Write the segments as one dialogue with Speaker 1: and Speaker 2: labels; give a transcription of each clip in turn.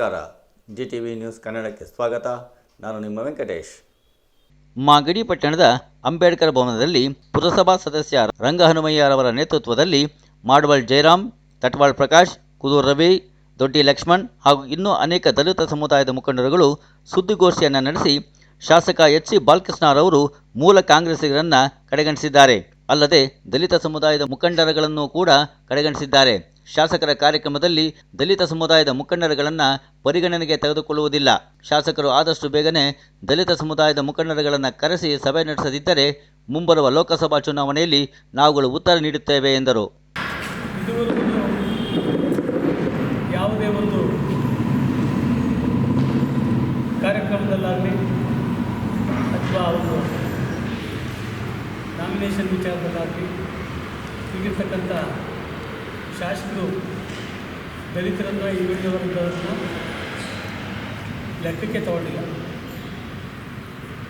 Speaker 1: ನಮಸ್ಕಾರ. G T V news ಕನ್ನಡಕ್ಕೆ ಸ್ವಾಗತ. ನಾನು ನಿಮ್ಮ ವೆಂಕಟೇಶ್.
Speaker 2: ಮಾಗಡಿ ಪಟ್ಟಣದ ಅಂಬೇಡ್ಕರ್ ಭವನದಲ್ಲಿ ಪುರಸಭಾ ಸದಸ್ಯ ರಂಗಹನುಮಯ್ಯರವರ ನೇತೃತ್ವದಲ್ಲಿ ಮಾಡವಾಳ್ ಜಯರಾಮ್, ತಟ್ವಾಳ್ ಪ್ರಕಾಶ್, ಕುದೂರ್ ರವಿ, ದೊಡ್ಡಿ ಲಕ್ಷ್ಮಣ್ ಹಾಗೂ ಇನ್ನೂ ಅನೇಕ ದಲಿತ ಸಮುದಾಯದ ಮುಖಂಡರುಗಳು ಸುದ್ದಿಗೋಷ್ಠಿಯನ್ನು ನಡೆಸಿ ಶಾಸಕ ಎಚ್ ಸಿ ಬಾಲಕೃಷ್ಣರವರು ಮೂಲ ಕಾಂಗ್ರೆಸ್ಸಿಗರನ್ನು ಕಡೆಗಣಿಸಿದ್ದಾರೆ. ಅಲ್ಲದೆ ದಲಿತ ಸಮುದಾಯದ ಮುಖಂಡರುಗಳನ್ನು ಕೂಡ ಕಡೆಗಣಿಸಿದ್ದಾರೆ. ಶಾಸಕರ ಕಾರ್ಯಕ್ರಮದಲ್ಲಿ ದಲಿತ ಸಮುದಾಯದ ಮುಖಂಡರುಗಳನ್ನು ಪರಿಗಣನೆಗೆ ತೆಗೆದುಕೊಳ್ಳುವುದಿಲ್ಲ. ಶಾಸಕರು ಆದಷ್ಟು ಬೇಗನೆ ದಲಿತ ಸಮುದಾಯದ ಮುಖಂಡರುಗಳನ್ನು ಕರೆಸಿ ಸಭೆ ನಡೆಸದಿದ್ದರೆ ಮುಂಬರುವ ಲೋಕಸಭಾ ಚುನಾವಣೆಯಲ್ಲಿ ನಾವುಗಳು ಉತ್ತರ ನೀಡುತ್ತೇವೆ, ಎಂದರು.
Speaker 3: ಯಾವುದೇ ಒಂದು ಕಾರ್ಯಕ್ರಮದಲ್ಲಾಗಲಿ ಅಥವಾ ಒಂದು ನಾಮಿನೇಷನ್ ವಿಚಾರದಲ್ಲಾಗಲಿ ಈಗಿರ್ತಕ್ಕಂಥ ಶಾಸಕರು ದಲಿತರನ್ನು ಹಿಂದುಳಿದ ವರ್ಗದವರನ್ನು ಲೆಕ್ಕಕ್ಕೆ ತಗೊಂಡಿಲ್ಲ.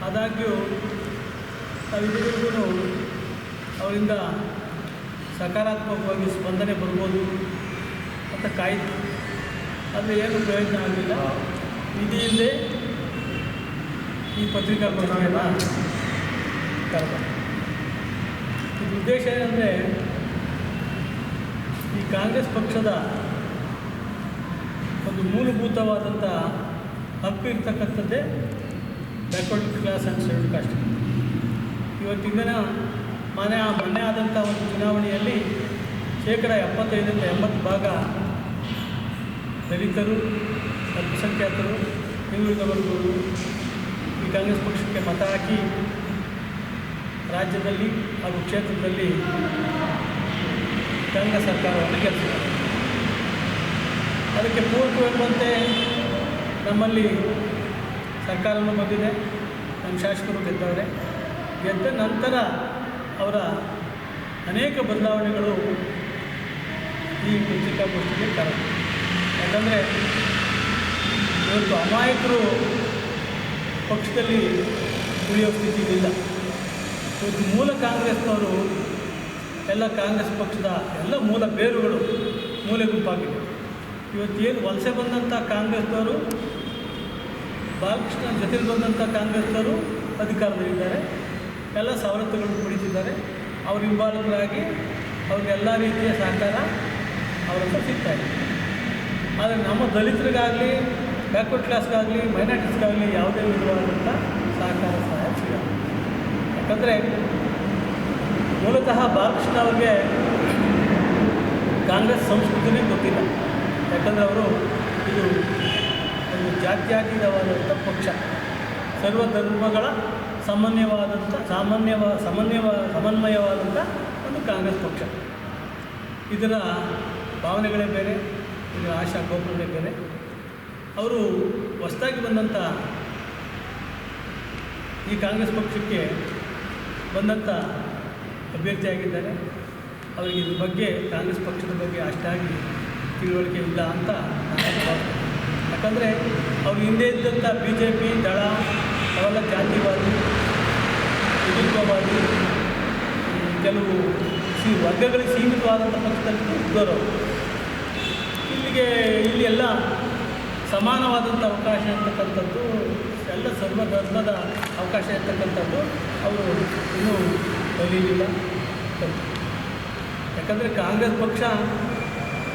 Speaker 3: ಆದಾಗ್ಯೂ ನಾವು ಇದುವರೆಗೂ ಅವರಿಂದ ಸಕಾರಾತ್ಮಕವಾಗಿ ಸ್ಪಂದನೆ ಬರ್ಬೋದು ಅಂತ ಕಾಯ್ತು ಆದರೆ ಏನು ಪ್ರಯೋಜನ ಆಗಲಿಲ್ಲ. ಇದೆಯಲ್ಲೇ ಈ ಪತ್ರಿಕಾಗೋಷ್ಠಿಯನ್ನು ಕರೆದ ಉದ್ದೇಶ ಏನಂದರೆ ಈ ಕಾಂಗ್ರೆಸ್ ಪಕ್ಷದ ಒಂದು ಮೂಲಭೂತವಾದಂಥ ಹಕ್ಕು ಇರ್ತಕ್ಕಂಥದ್ದೇ backward class and schedule caste ಇವತ್ತಿನ ದಿನ ಮನೆ ಮೊನ್ನೆ ಆದಂಥ ಒಂದು ಚುನಾವಣೆಯಲ್ಲಿ ಶೇಕಡ ಎಪ್ಪತ್ತೈದರಿಂದ ಎಂಬತ್ತು ಭಾಗ ದಲಿತರು, ಅಲ್ಪಸಂಖ್ಯಾತರು ಹಿಂದುಳಿದ ಈ ಕಾಂಗ್ರೆಸ್ ಪಕ್ಷಕ್ಕೆ ಮತ ಹಾಕಿ ರಾಜ್ಯದಲ್ಲಿ ಹಾಗೂ ಕ್ಷೇತ್ರದಲ್ಲಿ ಕಾಂಗ್ರೆಸ್ ಸರ್ಕಾರವನ್ನು ಕೆಲಸ ಅದಕ್ಕೆ ಪೂರಕವೆಂಬಂತೆ ನಮ್ಮಲ್ಲಿ ಸರ್ಕಾರವನ್ನು ಬಂದಿದೆ, ನಮ್ಮ ಶಾಸಕರು ಗೆದ್ದವರೆ ಗೆದ್ದ ನಂತರ ಅವರ ಅನೇಕ ಬದಲಾವಣೆಗಳು ಈ ಪತ್ರಿಕಾಗೋಷ್ಠಿಗೆ ಕಾರಣ. ಯಾಕಂದರೆ ಇವತ್ತು ಅಮಾಯಕರು ಪಕ್ಷದಲ್ಲಿ ಉಳಿಯೋ ಸ್ಥಿತಿಲಿಲ್ಲ. ಇವತ್ತು ಮೂಲ ಕಾಂಗ್ರೆಸ್ನವರು ಎಲ್ಲ ಕಾಂಗ್ರೆಸ್ ಪಕ್ಷದ ಎಲ್ಲ ಮೂಲ ಬೇರುಗಳು ಮೂಲೆ ಗುಂಪಾಗಿದೆ. ಇವತ್ತೇನು ವಲಸೆ ಬಂದಂಥ ಕಾಂಗ್ರೆಸ್ನವರು, ಬಾಲಕೃಷ್ಣ ಜೊತೆಲಿ ಬಂದಂಥ ಕಾಂಗ್ರೆಸ್ನವರು ಅಧಿಕಾರದಲ್ಲಿದ್ದಾರೆ. ಎಲ್ಲ ಸವಲತ್ತುಗಳನ್ನು ಪಡಿತಿದ್ದಾರೆ ಅವ್ರ ಹಿಂಬಾಲಕರಾಗಿ ಅವ್ರಿಗೆಲ್ಲ ರೀತಿಯ ಸಹಕಾರ ಅವರನ್ನು ಸಿಗ್ತಾ ಇದೆ. ಆದರೆ ನಮ್ಮ ದಲಿತರಿಗಾಗಲಿ ಬ್ಯಾಕ್ವರ್ಡ್ ಕ್ಲಾಸ್ಗಾಗಲಿ ಮೈನಾರಿಟೀಸ್ಗಾಗಲಿ ಯಾವುದೇ ವಿಧವಾದಂಥ ಸಹಕಾರ ಸಹಾಯ ಸಿಗಲ್ಲ. ಯಾಕಂದರೆ ಮೂಲತಃ ಬಾಲಕೃಷ್ಣ ಅವ್ರಿಗೆ ಕಾಂಗ್ರೆಸ್ ಸಂಸ್ಕೃತಿನೇ ಗೊತ್ತಿಲ್ಲ. ಯಾಕಂದರೆ ಅವರು ಇದು ಒಂದು ಜಾತ್ಯಾತೀತವಾದಂಥ ಪಕ್ಷ. ಸರ್ವ ಧರ್ಮಗಳ ಸಾಮಾನ್ಯವಾದಂಥ ಸಾಮಾನ್ಯವ ಸಮನ್ಯವ ಸಮನ್ವಯವಾದಂಥ ಒಂದು ಕಾಂಗ್ರೆಸ್ ಪಕ್ಷ. ಇದರ ಭಾವನೆಗಳೇ ಬೇರೆ, ಇದರ ಆಶಾ ಗೋಪುರಗಳೇ ಬೇರೆ. ಅವರು ಹೊಸದಾಗಿ ಬಂದಂಥ ಈ ಕಾಂಗ್ರೆಸ್ ಪಕ್ಷಕ್ಕೆ ಬಂದಂಥ ಅಭ್ಯರ್ಥಿಯಾಗಿದ್ದಾರೆ ಅವರಿಗೆ ಇದ್ರ ಬಗ್ಗೆ ಕಾಂಗ್ರೆಸ್ ಪಕ್ಷದ ಬಗ್ಗೆ ಅಷ್ಟಾಗಿ ತಿಳುವಳಿಕೆ ಇಲ್ಲ ಅಂತ ಯಾಕಂದರೆ ಅವ್ರು ಹಿಂದೆ ಇದ್ದಂಥ ಬಿ ಜೆ ಪಿ ದಳ, ಅವೆಲ್ಲ ಜಾತಿವಾದಿ ಹಿಂದುತ್ವವಾದಿ ಕೆಲವು ಸಿ, ವರ್ಗಗಳಿಗೆ ಸೀಮಿತವಾದಂಥ ಪಕ್ಷದಲ್ಲಿ ಇದ್ದವರು. ಇಲ್ಲಿಗೆ ಇಲ್ಲಿ ಎಲ್ಲ ಸಮಾನವಾದಂಥ ಅವಕಾಶ ಇರ್ತಕ್ಕಂಥದ್ದು ಎಲ್ಲ ಸರ್ವಧರ್ಮದ ಅವಕಾಶ ಇರ್ತಕ್ಕಂಥದ್ದು ಅವರು ಇನ್ನೂ ಕಲೀಲಿಲ್ಲ ಕಲ್ತು. ಯಾಕಂದರೆ ಕಾಂಗ್ರೆಸ್ ಪಕ್ಷ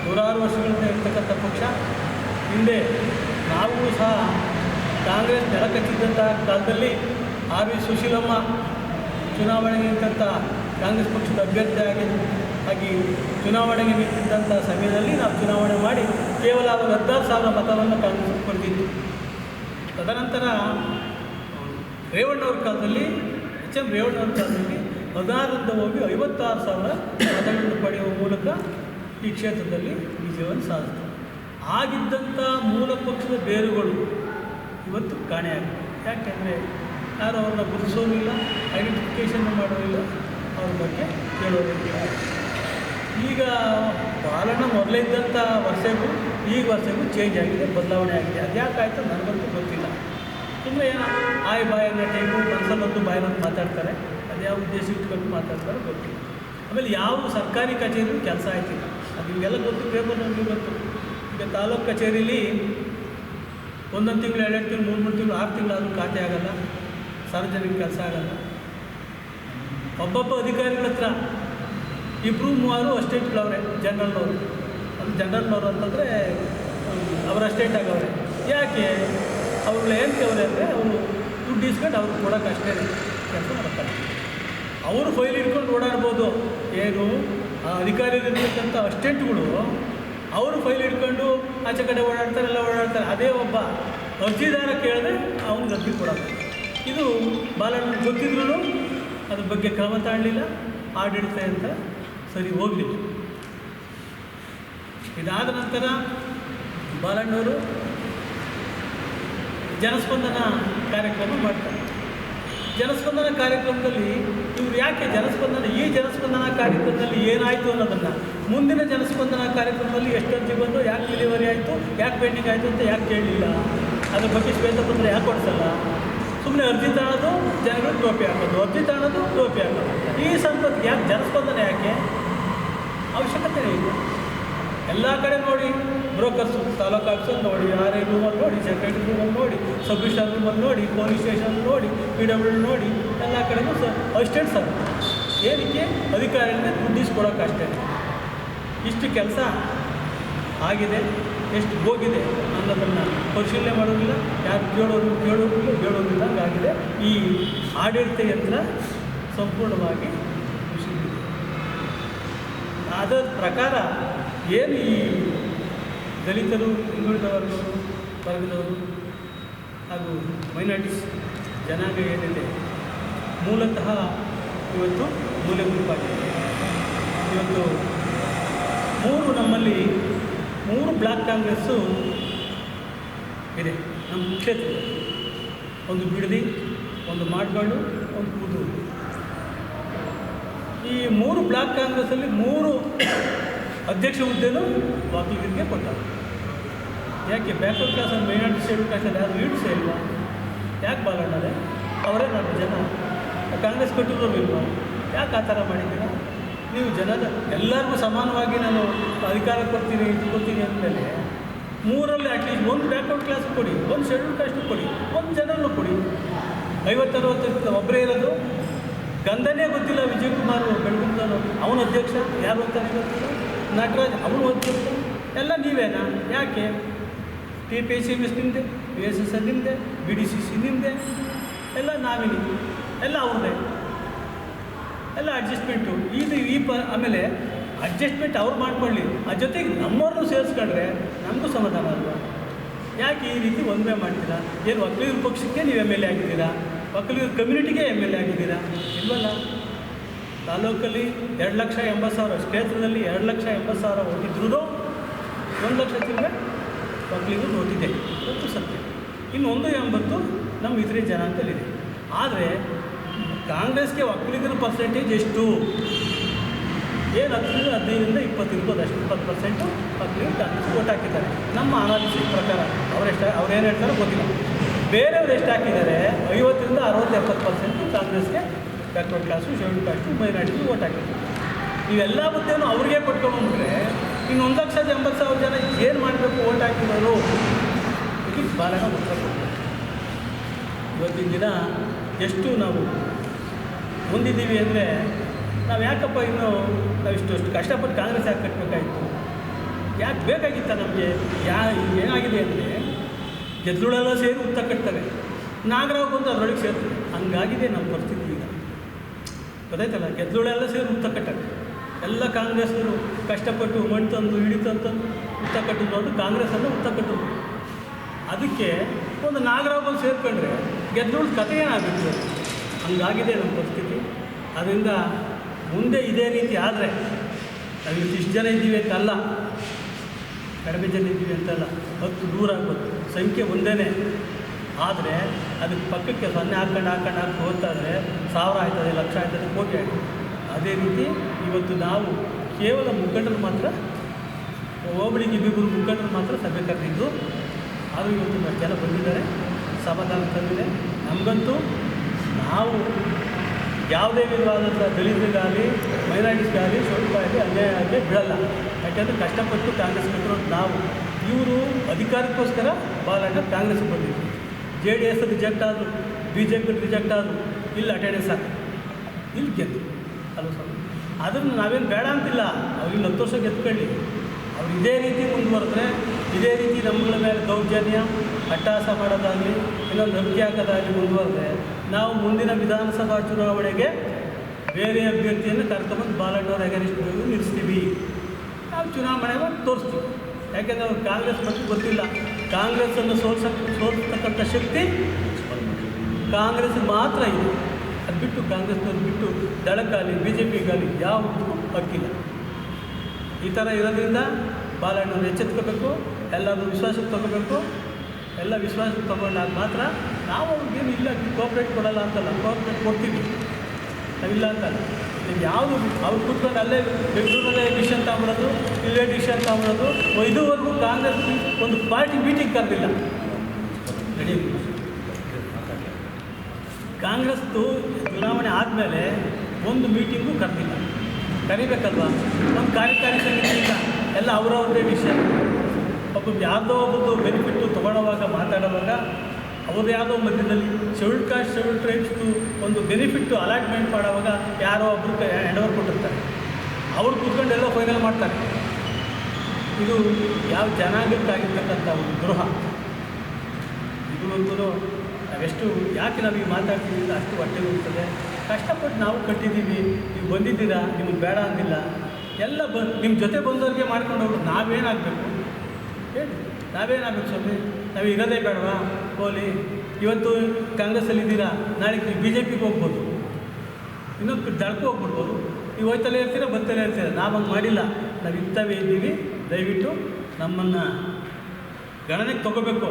Speaker 3: ನೂರಾರು ವರ್ಷಗಳಿಂದ ಇರ್ತಕ್ಕಂಥ ಪಕ್ಷ ಹಿಂದೆ ನಾವು ಸಹ ಕಾಂಗ್ರೆಸ್ ನೆಲಕಚ್ಚಿದ್ದಂಥ ಕಾಲದಲ್ಲಿ ಆರ್ ವಿ ಸುಶೀಲಮ್ಮ ಚುನಾವಣೆಗೆ ನಿಂತಂಥ ಕಾಂಗ್ರೆಸ್ ಪಕ್ಷದ ಅಭ್ಯರ್ಥಿ ಆಗಿ ಆಗಿ ಚುನಾವಣೆಗೆ ನಿಂತಿದ್ದಂಥ ಸಮಯದಲ್ಲಿ ನಾವು ಚುನಾವಣೆ ಮಾಡಿ ಕೇವಲ ಅವರು ಹದಿನಾರು ಸಾವಿರ ಮತವನ್ನು ಕಾಂಗ್ರೆಸ್ ಪಡೆದಿದ್ದು ತದನಂತರ ರೇವಣ್ಣವ್ರ ಕಾಲದಲ್ಲಿ, ಎಚ್ ಎಂ ರೇವಣ್ಣವ್ರ ಕಾಲದಲ್ಲಿ ಹೋಗಿ ಐವತ್ತಾರು ಸಾವಿರ ಮತಗಳನ್ನು ಪಡೆಯುವ ಮೂಲಕ ಈ ಕ್ಷೇತ್ರದಲ್ಲಿ ವಿಜಯವನ್ನು ಸಾಧಿಸ್ತಾರೆ ಆಗಿದ್ದಂಥ ಮೂಲ ಪಕ್ಷದ ಬೇರುಗಳು ಇವತ್ತು ಕಾಣೆಯಾಗಿದೆ ಯಾಕೆಂದರೆ ಯಾರು ಅವ್ರನ್ನ ಗುರುತಿಸೋದಿಲ್ಲ ಐಡೆಂಟಿಫಿಕೇಷನ್ ಮಾಡೋದಿಲ್ಲ, ಅವ್ರ ಬಗ್ಗೆ ಕೇಳೋದಿಲ್ಲ. ಈಗ ಬಾಲಣ್ಣ ಮೊದಲೇ ಇದ್ದಂಥ ವರ್ಷಗೂ ಈಗ ವರ್ಷಗೂ ಚೇಂಜ್ ಆಗಿದೆ, ಬದಲಾವಣೆ ಆಗಿದೆ. ಅದು ಯಾಕಾಯಿತು ನನಗಂತೂ ಗೊತ್ತಿಲ್ಲ. ಸುಮ್ಮನೆ ಏನೋ ಆಯ್ ಬಾಯ್ ಅನ್ನೋ ಟೈಮು ಮನಸ್ಸಲ್ಲೊಂದು ಬಾಯಲ್ಲೊಂದು ಮಾತಾಡ್ತಾರೆ. ಯಾವ ಉದ್ದೇಶ ಇಟ್ಕೊಂಡು ಮಾತಾಡ್ತಾರೋ ಗೊತ್ತಿಲ್ಲ. ಆಮೇಲೆ ಯಾವ ಸರ್ಕಾರಿ ಕಚೇರಿಯೂ ಕೆಲಸ ಆಯ್ತಿಲ್ಲ. ಅದು ನಿಮಗೆಲ್ಲ ಗೊತ್ತು ಪೇಪರ್ ನಮಗೆ ಗೊತ್ತು. ಈಗ ತಾಲೂಕು ಕಚೇರಿಲಿ ಒಂದೊಂದು ತಿಂಗಳು ಎರಡೆರಡು ತಿಂಗಳು, ಮೂರು ಮೂರು ತಿಂಗಳು, ಆರು ತಿಂಗಳಾದರೂ ಖಾತೆ ಆಗಲ್ಲ, ಸಾರ್ವಜನಿಕ ಕೆಲಸ ಆಗಲ್ಲ. ಒಬ್ಬೊಬ್ಬ ಅಧಿಕಾರಿಗಳ ಹತ್ರ ಇಬ್ಬರು ಮೂವರು ಅಸ್ಟೇಟ್ಗಳವ್ರೆ, ಜನರಲ್ನವರು. ಅದು ಜನರಲ್ನವರು ಅಂತಂದರೆ ಅವ್ರ ಅಸ್ಟೇಟ್ ಆಗವ್ರೆ. ಯಾಕೆ? ಅವ್ರುಗಳು ಏನು ಕೇವ್ರೆ ಅಂದರೆ ಅವರು ದುಡ್ಡು ಇಸ್ಕೊಂಡು ಅವ್ರಿಗೆ ಕೊಡೋಕೆ ಅಷ್ಟೇ ಕೆಲಸ ಮಾಡ್ತಾರೆ. ಅವರು ಫೈಲ್ ಇಟ್ಕೊಂಡು ಓಡಾಡ್ಬೋದು. ಏನು? ಆ ಅಧಿಕಾರಿಗಳಿರ್ತಕ್ಕಂಥ ಅಸ್ಟೆಂಟ್ಗಳು ಅವರು ಫೈಲ್ ಇಟ್ಕೊಂಡು ಆಚೆ ಕಡೆ ಓಡಾಡ್ತಾರೆ, ಎಲ್ಲ ಓಡಾಡ್ತಾರೆ. ಅದೇ ಒಬ್ಬ ಅರ್ಜಿದಾರ ಕೇಳಿದ್ರೆ ಅವ್ನಿಗೆ ಅರ್ಜಿ ಕೊಡೋದು ಇದು ಬಾಲಣ್ಣ ಗೊತ್ತಿದ್ರು ಅದ್ರ ಬಗ್ಗೆ ಕ್ರಮ ತಾಳಲಿಲ್ಲ ಆಡಳಿತ ಅಂತ ಸರಿ ಹೋಗಲಿಲ್ಲ. ಇದಾದ ನಂತರ ಬಾಲಣ್ಣವರು ಜನಸ್ಪಂದನ ಕಾರ್ಯಕ್ರಮ ಮಾಡ್ತಾರೆ. ಜನಸ್ಪಂದನ ಕಾರ್ಯಕ್ರಮದಲ್ಲಿ ಇವ್ರು ಯಾಕೆ ಜನಸ್ಪಂದನ, ಈ ಜನಸ್ಪಂದನ ಕಾರ್ಯಕ್ರಮದಲ್ಲಿ ಏನಾಯಿತು ಅನ್ನೋದನ್ನು, ಮುಂದಿನ ಜನಸ್ಪಂದನ ಕಾರ್ಯಕ್ರಮದಲ್ಲಿ ಎಷ್ಟು ಅರ್ಜಿ ಬಂದು ಯಾಕೆ ಡೆಲಿವರಿ ಆಯಿತು, ಯಾಕೆ ಪೆಂಡಿಂಗ್ ಆಯಿತು ಅಂತ ಯಾಕೆ ಕೇಳಲಿಲ್ಲ ಅದ್ರ ಬಗ್ಗೆ ಶ್ವೇತಪತ್ರ ಯಾಕೆ ಕೊಡಿಸಲ್ಲ? ಸುಮ್ಮನೆ ಅರ್ಜಿ ತಾಳೋದು ಜನಗಳು ಟೋಪಿ ಹಾಕೋದು. ಅರ್ಜಿ ತಾಳೋದು ಟೋಪಿ ಹಾಕೋದು. ಈ ಸಂದರ್ಭ ಯಾಕೆ ಜನಸ್ಪಂದನೆ ಯಾಕೆ? ಅವಶ್ಯಕತೆ ಇಲ್ಲ. ಎಲ್ಲ ಕಡೆ ನೋಡಿ ಬ್ರೋಕರ್ಸು ತಾಲೂಕು ಆಫೀಸಲ್ಲಿ ನೋಡಿ ಆರ್ ಐ ರೂಮಲ್ಲಿ ನೋಡಿ ಸೆಕ್ರೆಟರಿ ರೂಮಲ್ಲಿ ನೋಡಿ ಸಬ್ ರಿಜಿಸ್ಟ್ರಾರ್ ರೂಮಲ್ಲಿ ನೋಡಿ ಪೊಲೀಸ್ ಸ್ಟೇಷನ್ ನೋಡಿ ಪಿ ಡಬ್ಲ್ಯೂ ನೋಡಿ, ಎಲ್ಲ ಕಡೆನೂ ಸ ಅಷ್ಟೇ ಸರ್. ಏನಕ್ಕೆ? ಅಧಿಕಾರಿಗಳಿಗೆ ದುಡ್ಡು ಇಸ್ಕೊಡೋಕೆ ಅಷ್ಟೇ. ಇಷ್ಟು ಕೆಲಸ ಆಗಿದೆ, ಎಷ್ಟು ಹೋಗಿದೆ ಅನ್ನೋದನ್ನು ಪರಿಶೀಲನೆ ಮಾಡೋದಿಲ್ಲ, ಯಾರು ಕೇಳೋರು ಕೇಳೋದಿಲ್ಲ ಕೇಳೋದಿಲ್ಲ ಹಾಗಾಗಿದೆ. ಈ ಆಡಳಿತ ಯಂತ್ರ ಸಂಪೂರ್ಣವಾಗಿ ಅದರ ಪ್ರಕಾರ ಏನು ಈ ದಲಿತರು ಹಿಂದುಳಿದ ವರ್ಗವರು ವರ್ಗದವರು ಹಾಗೂ ಮೈನಾರಿಟೀಸ್ ಜನಾಂಗ ಏನಿದೆ? ಮೂಲತಃ ಇವತ್ತು ಮೂಲೆ ಗುಂಪಾಗಿದೆ ಇವತ್ತು ಮೂರು ನಮ್ಮಲ್ಲಿ, ಮೂರು ಬ್ಲಾಕ್ ಕಾಂಗ್ರೆಸ್ಸು ಇದೆ. ನಮ್ಮ ಕ್ಷೇತ್ರ ಒಂದು ಬಿಡದಿ, ಒಂದು ಮಾಡ್ಗಳು ಒಂದು ಕೂದೂರು. ಈ ಮೂರು ಬ್ಲಾಕ್ ಕಾಂಗ್ರೆಸ್ಸಲ್ಲಿ ಮೂರು ಅಧ್ಯಕ್ಷ ಹುದ್ದೆನೂ ವಾಕಿಗರಿಗೆ ಕೊಟ್ಟಾರೆ ಯಾಕೆ? Backward class and minority schedule ಕ್ಲಾಸಲ್ಲಿ ಯಾರು ಲೀಡ್ಸೇ ಇಲ್ವಾ? ಯಾಕೆ ಬಾಲಣ್ಣದೆ ಅವರೇ ನಾನು ಜನ. ಕಾಂಗ್ರೆಸ್ ಕಟ್ಟಿದ್ರು ಇಲ್ವಾ? ಯಾಕೆ ಆ ಥರ ಮಾಡಿದ್ದೀರಾ? ನೀವು ಜನದ ಎಲ್ಲರಿಗೂ ಸಮಾನವಾಗಿ ನಾನು ಅಧಿಕಾರ ಕೊಡ್ತೀನಿ ಇದು ಕೊಡ್ತೀನಿ ಅಂದಮೇಲೆ ಮೂರಲ್ಲಿ ಅಟ್ಲೀಸ್ಟ್ ಒಂದು ಬ್ಯಾಕ್ವರ್ಡ್ ಕ್ಲಾಸ್ ಕೊಡಿ, ಒಂದು ಶೆಡ್ಯೂಲ್ ಕಾಸ್ಟ್ ಕೊಡಿ, ಒಂದು ಜನರನ್ನು ಕೊಡಿ. ಐವತ್ತರವತ್ತು ಒಬ್ಬರೇ ಇರೋದು. ಗಂಧನೇ ಗೊತ್ತಿಲ್ಲ ವಿಜಯ್ ಕುಮಾರ್ ಬೆಳಗುಂದನು ಅವನ ಅಧ್ಯಕ್ಷ, ಯಾರು ಅಂತ ನಟರಾಜ್ ಅವರು ಅಧ್ಯಕ್ಷ ಎಲ್ಲ ನೀವೇನಾ? ಯಾಕೆ? T P C S ನಿಮ್ಮದೆ P S S L B D C C ನಿಮ್ಮದೆ ಎಲ್ಲ ನಾವಿನಿ ಎಲ್ಲ ಅವ್ರದ್ದೇ ಎಲ್ಲ ಅಡ್ಜಸ್ಟ್ಮೆಂಟು ಇದು ಈ ಪ, ಆಮೇಲೆ ಅಡ್ಜಸ್ಟ್ಮೆಂಟ್ ಅವ್ರು ಮಾಡ್ಕೊಳ್ಳಿ. ಆ ಜೊತೆಗೆ ನಮ್ಮವ್ರನ್ನೂ ಸೇರಿಸ್ಕೊಂಡ್ರೆ ನಮಗೂ ಸಮಾಧಾನ ಅಲ್ವಾ? ಯಾಕೆ ಈ ರೀತಿ ಒಂದೇ ಮಾಡ್ತೀರಾ? ಏನು ಒಕ್ಕಲಿಗರ ಪಕ್ಷಕ್ಕೆ ನೀವು ಎಂ ಎಲ್ ಎ ಆಗಿದ್ದೀರಾ? ಒಕ್ಕಲಿಗರ ಕಮ್ಯುನಿಟಿಗೆ ಎಂ ಎಲ್ ಎ ಆಗಿದ್ದೀರಾ? ಇಲ್ವಲ್ಲ? ತಾಲೂಕಲ್ಲಿ ಎರಡು ಲಕ್ಷ ಎಂಬತ್ತು ಸಾವಿರ, ಕ್ಷೇತ್ರದಲ್ಲಿ ಎರಡು ಲಕ್ಷ ಎಂಬತ್ತು ಸಾವಿರ ಓಟಿದ್ರೂ ಒಂದು ಲಕ್ಷ ಚಿಲ್ಲರೆ ಮಕ್ಕಳಿಗೂ ಓದಿದೆ. ಇವತ್ತು ಸತ್ಯ ಇನ್ನೊಂದು ಎಂಬತ್ತು ನಮ್ಮ ಇತರೆ ಜನಾಂಗದಲ್ಲಿದೆ. ಆದರೆ ಕಾಂಗ್ರೆಸ್ಗೆ ಒಕ್ಕಲಿಗರ ಪರ್ಸೆಂಟೇಜ್ ಎಷ್ಟು? ಏನು ಹತ್ತರಿಂದ ಹದಿನೈದರಿಂದ ಇಪ್ಪತ್ತು ಅಷ್ಟು. ಇಪ್ಪತ್ತು ಪರ್ಸೆಂಟು ಮಕ್ಕಳಿಗೆ ಕಾಂಗ್ರೆಸ್ ಓಟ್ ಹಾಕಿದ್ದಾರೆ. ನಮ್ಮ ಅನಾಲಿಸಿಸ್ ಪ್ರಕಾರ ಅವರೆಷ್ಟು ಅವ್ರು ಏನು ಹೇಳ್ತಾರೋ ಗೊತ್ತಿಲ್ಲ. ಬೇರೆಯವ್ರು ಎಷ್ಟು ಹಾಕಿದ್ದಾರೆ? ಐವತ್ತರಿಂದ ಅರವತ್ತು ಎಪ್ಪತ್ತು ಪರ್ಸೆಂಟು ಕಾಂಗ್ರೆಸ್ಗೆ backward class schedule class minority vote ಹಾಕಿದ್ರು ಇವೆಲ್ಲ ಮುದ್ದೆನೂ ಅವ್ರಿಗೆ ಕೊಟ್ಕೊಂಡ್ಬಿಟ್ರೆ ಇನ್ನು ಒಂದು ಲಕ್ಷದ ಎಂಬತ್ತು ಸಾವಿರ ಜನ ಏನು ಮಾಡಬೇಕು ಓಟ್ ಹಾಕಿರೋರು ಇದಕ್ಕೆ ಬಾಲಕ ಉತ್ತರ ಇವತ್ತಿನ ದಿನ ಎಷ್ಟು ನಾವು ಮುಂದಿದ್ದೀವಿ ಅಂದರೆ ನಾವು ಯಾಕಪ್ಪ ಇನ್ನೂ ನಾವು ಇಷ್ಟು ಅಷ್ಟು ಕಷ್ಟಪಟ್ಟು ಕಾಂಗ್ರೆಸ್ ಯಾಕೆ ಕಟ್ಟಬೇಕಾಯಿತು ಯಾಕೆ ಬೇಕಾಗಿತ್ತ ನಮಗೆ? ಯಾ ಏನಾಗಿದೆ ಅಂದರೆ ಗೆದ್ರುಳೆಲ್ಲ ಸೇರಿ ಉತ್ತ ಕಟ್ತಾರೆ ನಾಗರಾವ್ ಬಂದು ಅದರೊಳಗೆ ಸೇರ್ತಾರೆ. ಹಂಗಾಗಿದೆ ನಮ್ಮ ಪರಿಸ್ಥಿತಿ. ಗೊತ್ತಾಯ್ತಲ್ಲ? ಗೆದ್ದೋಳೆಲ್ಲ ಸೇರಿ ಉತ್ತ ಕಟ್ಟಕ್ಕೆ ಎಲ್ಲ ಕಾಂಗ್ರೆಸ್ನವರು ಕಷ್ಟಪಟ್ಟು ಮಣ್ಣು ತಂದು, ಹಿಡಿ ತಂದು ಉತ್ತ ಕಟ್ಟಿದ್ರು ಅದು ಕಾಂಗ್ರೆಸ್ಸನ್ನು ಉತ್ತ ಕಟ್ಟಿದ್ರು. ಅದಕ್ಕೆ ಒಂದು ನಾಗರಾವ್ ಬಂದು ಸೇರ್ಕೊಂಡ್ರೆ ಗೆದ್ದೋಳ ಕಥೆ ಏನಾಗುತ್ತೆ? ಹಂಗಾಗಿದೆ ನಮ್ಮ ಪರಿಸ್ಥಿತಿ. ಅದರಿಂದ ಮುಂದೆ ಇದೇ ರೀತಿ ಆದರೆ ನಾವು ಇಷ್ಟು ಜನ ಇದ್ದೀವಿ ಅಂತಲ್ಲ, ಕಡಿಮೆ ಜನ ಇದ್ದೀವಿ ಅಂತಲ್ಲ, ಹತ್ತು ದೂರ ಆಗ್ಬೋದು ಸಂಖ್ಯೆ ಒಂದೇ ಆದರೆ ಅದಕ್ಕೆ ಪಕ್ಕಕ್ಕೆ ಸೊನ್ನೆ ಹಾಕೊಂಡು ಹಾಕೊಂಡು ಹಾಕಿ ಹೋಗ್ತಾಯಿದ್ರೆ ಸಾವಿರ ಆಯ್ತದೆ, ಲಕ್ಷ ಆಯ್ತದೆ, ಕೋಟಿ ಆಯ್ತದೆ. ಅದೇ ರೀತಿ ಇವತ್ತು ನಾವು ಕೇವಲ ಮುಖಂಡರು ಮಾತ್ರ, ಹೋಬಳಿಗೆ ಇಬ್ಬಿಬ್ಬರು ಮುಖಂಡರು ಮಾತ್ರ ಸಭೆ ಕರೆದಿದ್ದು ಅದು ಇವತ್ತು ಜನ ಬಂದಿದ್ದಾರೆ, ಸಮಾಧಾನ ತಂದಿದೆ. ನಮಗಂತೂ ನಾವು ಯಾವುದೇ ವಿಧವಾದಂಥ ದಲಿತರಿಗಾಗಲಿ ಮೈನಾರಿಟಿಗಾಗಲಿ ಸ್ವಲ್ಪ ಆಗಲಿ ಅನ್ಯಾಯ ಆಗಲಿ ಬಿಡಲ್ಲ ಯಾಕೆಂದರೆ ಕಷ್ಟಪಟ್ಟು ಕಾಂಗ್ರೆಸ್ ಬಿಟ್ಟರು ನಾವು, ಇವರು ಅಧಿಕಾರಕ್ಕೋಸ್ಕರ ಬಾಲಣ್ಣ ಕಾಂಗ್ರೆಸ್ ಬಂದಿದ್ರು. ಜೆ ಡಿ ಎಸ್ ರಿಜೆಕ್ಟ್ ಆದರು ಬಿ ಜೆ ಪಿ ರಿಜೆಕ್ಟ್ ಆದರು, ಇಲ್ಲಿ ಅಟೆಂಡೆನ್ಸ್ ಹಾಕಿ ಇಲ್ಲಿ ಗೆದ್ದು. ಅಲ್ಲ ಸರ್ ಅದನ್ನು ನಾವೇನು ಬೇಡ ಅಂತಿಲ್ಲ. ಅವ್ರಿಗೆ ಹತ್ತು ವರ್ಷ ಗೆದ್ಕೊಳ್ಳಿ ಅವ್ರು ಇದೇ ರೀತಿ ಮುಂದುವರೆದ್ರೆ ಇದೇ ರೀತಿ ನಮ್ಮಗಳ ಮೇಲೆ ದೌರ್ಜನ್ಯ ಅಟ್ಟಹಾಸ ಮಾಡೋದಾಗಲಿ, ಇನ್ನೊಂದು ನಂಬಿಕೆ ಹಾಕೋದಾಗಲಿ ಮುಂದುವರೆದ್ರೆ ನಾವು ಮುಂದಿನ ವಿಧಾನಸಭಾ ಚುನಾವಣೆಗೆ ಬೇರೆ ಅಭ್ಯರ್ಥಿಯನ್ನು ಕರ್ಕೊಂಬಂದು ಬಾಲಣ್ಣವ್ರ ಅಗೇನಿಸ್ಟ್ ನಿಲ್ಲಿಸ್ತೀವಿ. ನಾವು ಚುನಾವಣೆ ಮಾಡಿ ತೋರಿಸ್ತೀವಿ. ಯಾಕೆಂದರೆ ಅವ್ರು ಕಾಂಗ್ರೆಸ್ ಬಗ್ಗೆ ಗೊತ್ತಿಲ್ಲ. ಕಾಂಗ್ರೆಸ್ಸನ್ನು ಸೋಲ್ಸಕ್ಕೆ ಸೋಲ್ತಕ್ಕಂಥ ಶಕ್ತಿ ಕಾಂಗ್ರೆಸ್ ಮಾತ್ರ ಇದೆ. ಅದು ಬಿಟ್ಟು ಕಾಂಗ್ರೆಸ್ನವ್ರು ಬಿಟ್ಟು ದಳಕ್ಕಾಗಲಿ ಬಿ ಜೆ ಪಿಗಾಗಲಿ ಯಾವುದಕ್ಕೂ ಹಕ್ಕಿಲ್ಲ. ಈ ಥರ ಇರೋದ್ರಿಂದ ಬಾಲಣ್ಣವ್ರು ಎಚ್ಚೆತ್ಕೋಬೇಕು ಎಲ್ಲರೂ ವಿಶ್ವಾಸಕ್ಕೆ ತಗೋಬೇಕು. ಎಲ್ಲ ವಿಶ್ವಾಸಕ್ಕೆ ತಗೊಂಡಾಗ ಮಾತ್ರ ನಾವು ಅವ್ರಿಗೇನು ಇಲ್ಲ ಕೋಪ್ರೇಟ್ ಕೊಡಲ್ಲ ಅಂತಲ್ಲ ಕೋಪ್ರೇಟ್ ಕೊಡ್ತೀವಿ. ನಾವಿಲ್ಲ ಅಂತಲ್ಲ. ಯಾವುದು ಅವ್ರು ಕೂತ್ಕೊಂಡು ಅಲ್ಲೇ ಬೆಂಗಳೂರಲ್ಲೇ ಡಿಸಿಷನ್ ತಗೊಂಬರೋದು ಇಲ್ಲೇ ಡಿಸಿಷನ್ ತಗೊಂಬರೋದು ಇದುವರೆಗೂ ಕಾಂಗ್ರೆಸ್ ಒಂದು ಪಾರ್ಟಿ ಮೀಟಿಂಗ್ ಕರೆದಿಲ್ಲ. ಕಾಂಗ್ರೆಸ್ ಕಾಂಗ್ರೆಸ್ದು ಚುನಾವಣೆ ಆದಮೇಲೆ ಒಂದು ಮೀಟಿಂಗು ಕರೆದಿಲ್ಲ. ಕರಿಬೇಕಲ್ವಾ? ಒಂದು ಕಾರ್ಯಕಾರಿ ಸಮಿತಿ ಇಲ್ಲ ಎಲ್ಲ ಅವರವ್ರದ್ದೇ ವಿಷಯ ಒಬ್ಬ ಯಾವುದೋ ಒಬ್ಬದ್ದು ಬೆನಿಫಿಟ್ಟು ತೊಗೊಳ್ಳೋವಾಗ, ಮಾತಾಡುವಾಗ ಅವ್ರು ಯಾವುದೋ ಮಧ್ಯದಲ್ಲಿ ಶೆಡ್ಯೂಲ್ ಕಾಸ್ಟ್ ಶೆಡ್ಯೂಲ್ ಟ್ರೈಬ್ಸ್ದು ಒಂದು ಬೆನಿಫಿಟ್ಟು ಅಲಾಟ್ಮೆಂಟ್ ಮಾಡೋವಾಗ ಯಾರೋ ಒಬ್ರು ಹ್ಯಾಂಡ್ ಓವರ್ ಕೊಟ್ಟಿರ್ತಾರೆ. ಅವ್ರು ಕೂತ್ಕೊಂಡು ಎಲ್ಲ ಫೈನಲ್ ಮಾಡ್ತಾರೆ. ಇದು ಯಾವ ಜನಾಂಗಕ್ಕಾಗಿರ್ತಕ್ಕಂಥ ಒಂದು ದ್ರೋಹ. ಇದುವರೆಗೂ ನಾವೆಷ್ಟು, ಯಾಕೆ ನಾವು ಈಗ ಮಾತಾಡ್ತೀವಿ ಅಂತ ಅಷ್ಟು ಹೊಟ್ಟೆ ಹೋಗ್ತದೆ ಕಷ್ಟಪಟ್ಟು ನಾವು ಕಟ್ಟಿದ್ದೀವಿ, ನೀವು ಬಂದಿದ್ದೀರಾ, ನಿಮಗೆ ಬೇಡ ಅಂದಿಲ್ಲ. ಎಲ್ಲ ಬ ನಿಮ್ಮ ಜೊತೆ ಬಂದವ್ರಿಗೆ ಮಾಡ್ಕೊಂಡು ಹೋಗ್ರು ನಾವೇನಾಗಬೇಕು? ಹೇಳಿ, ನಾವೇನಾಗಬೇಕು ಸ್ವಾಮಿ? ನಾವು ಇರೋದೇ ಬೇಡವಾ? ಕೋಲಿ ಇವತ್ತು ಕಾಂಗ್ರೆಸ್ಸಲ್ಲಿದ್ದೀರಾ ನಾಳೆ ಬಿ ಜೆ ಪಿಗೆ ಹೋಗ್ಬೋದು. ಇನ್ನೊಂದು ದಳಕ್ಕೂ ಹೋಗ್ಬಿಡ್ಬೋದು. ನೀವು ಹೋಯ್ತಲೇ ಇರ್ತೀರ ಬರ್ತಲೇ ಇರ್ತೀರ? ನಾವು ಹಂಗೆ ಮಾಡಿಲ್ಲ. ನಾವು ಇಂಥವೇ ಇದ್ದೀವಿ. ದಯವಿಟ್ಟು ನಮ್ಮನ್ನು ಗಣನೆಗೆ ತಗೋಬೇಕು.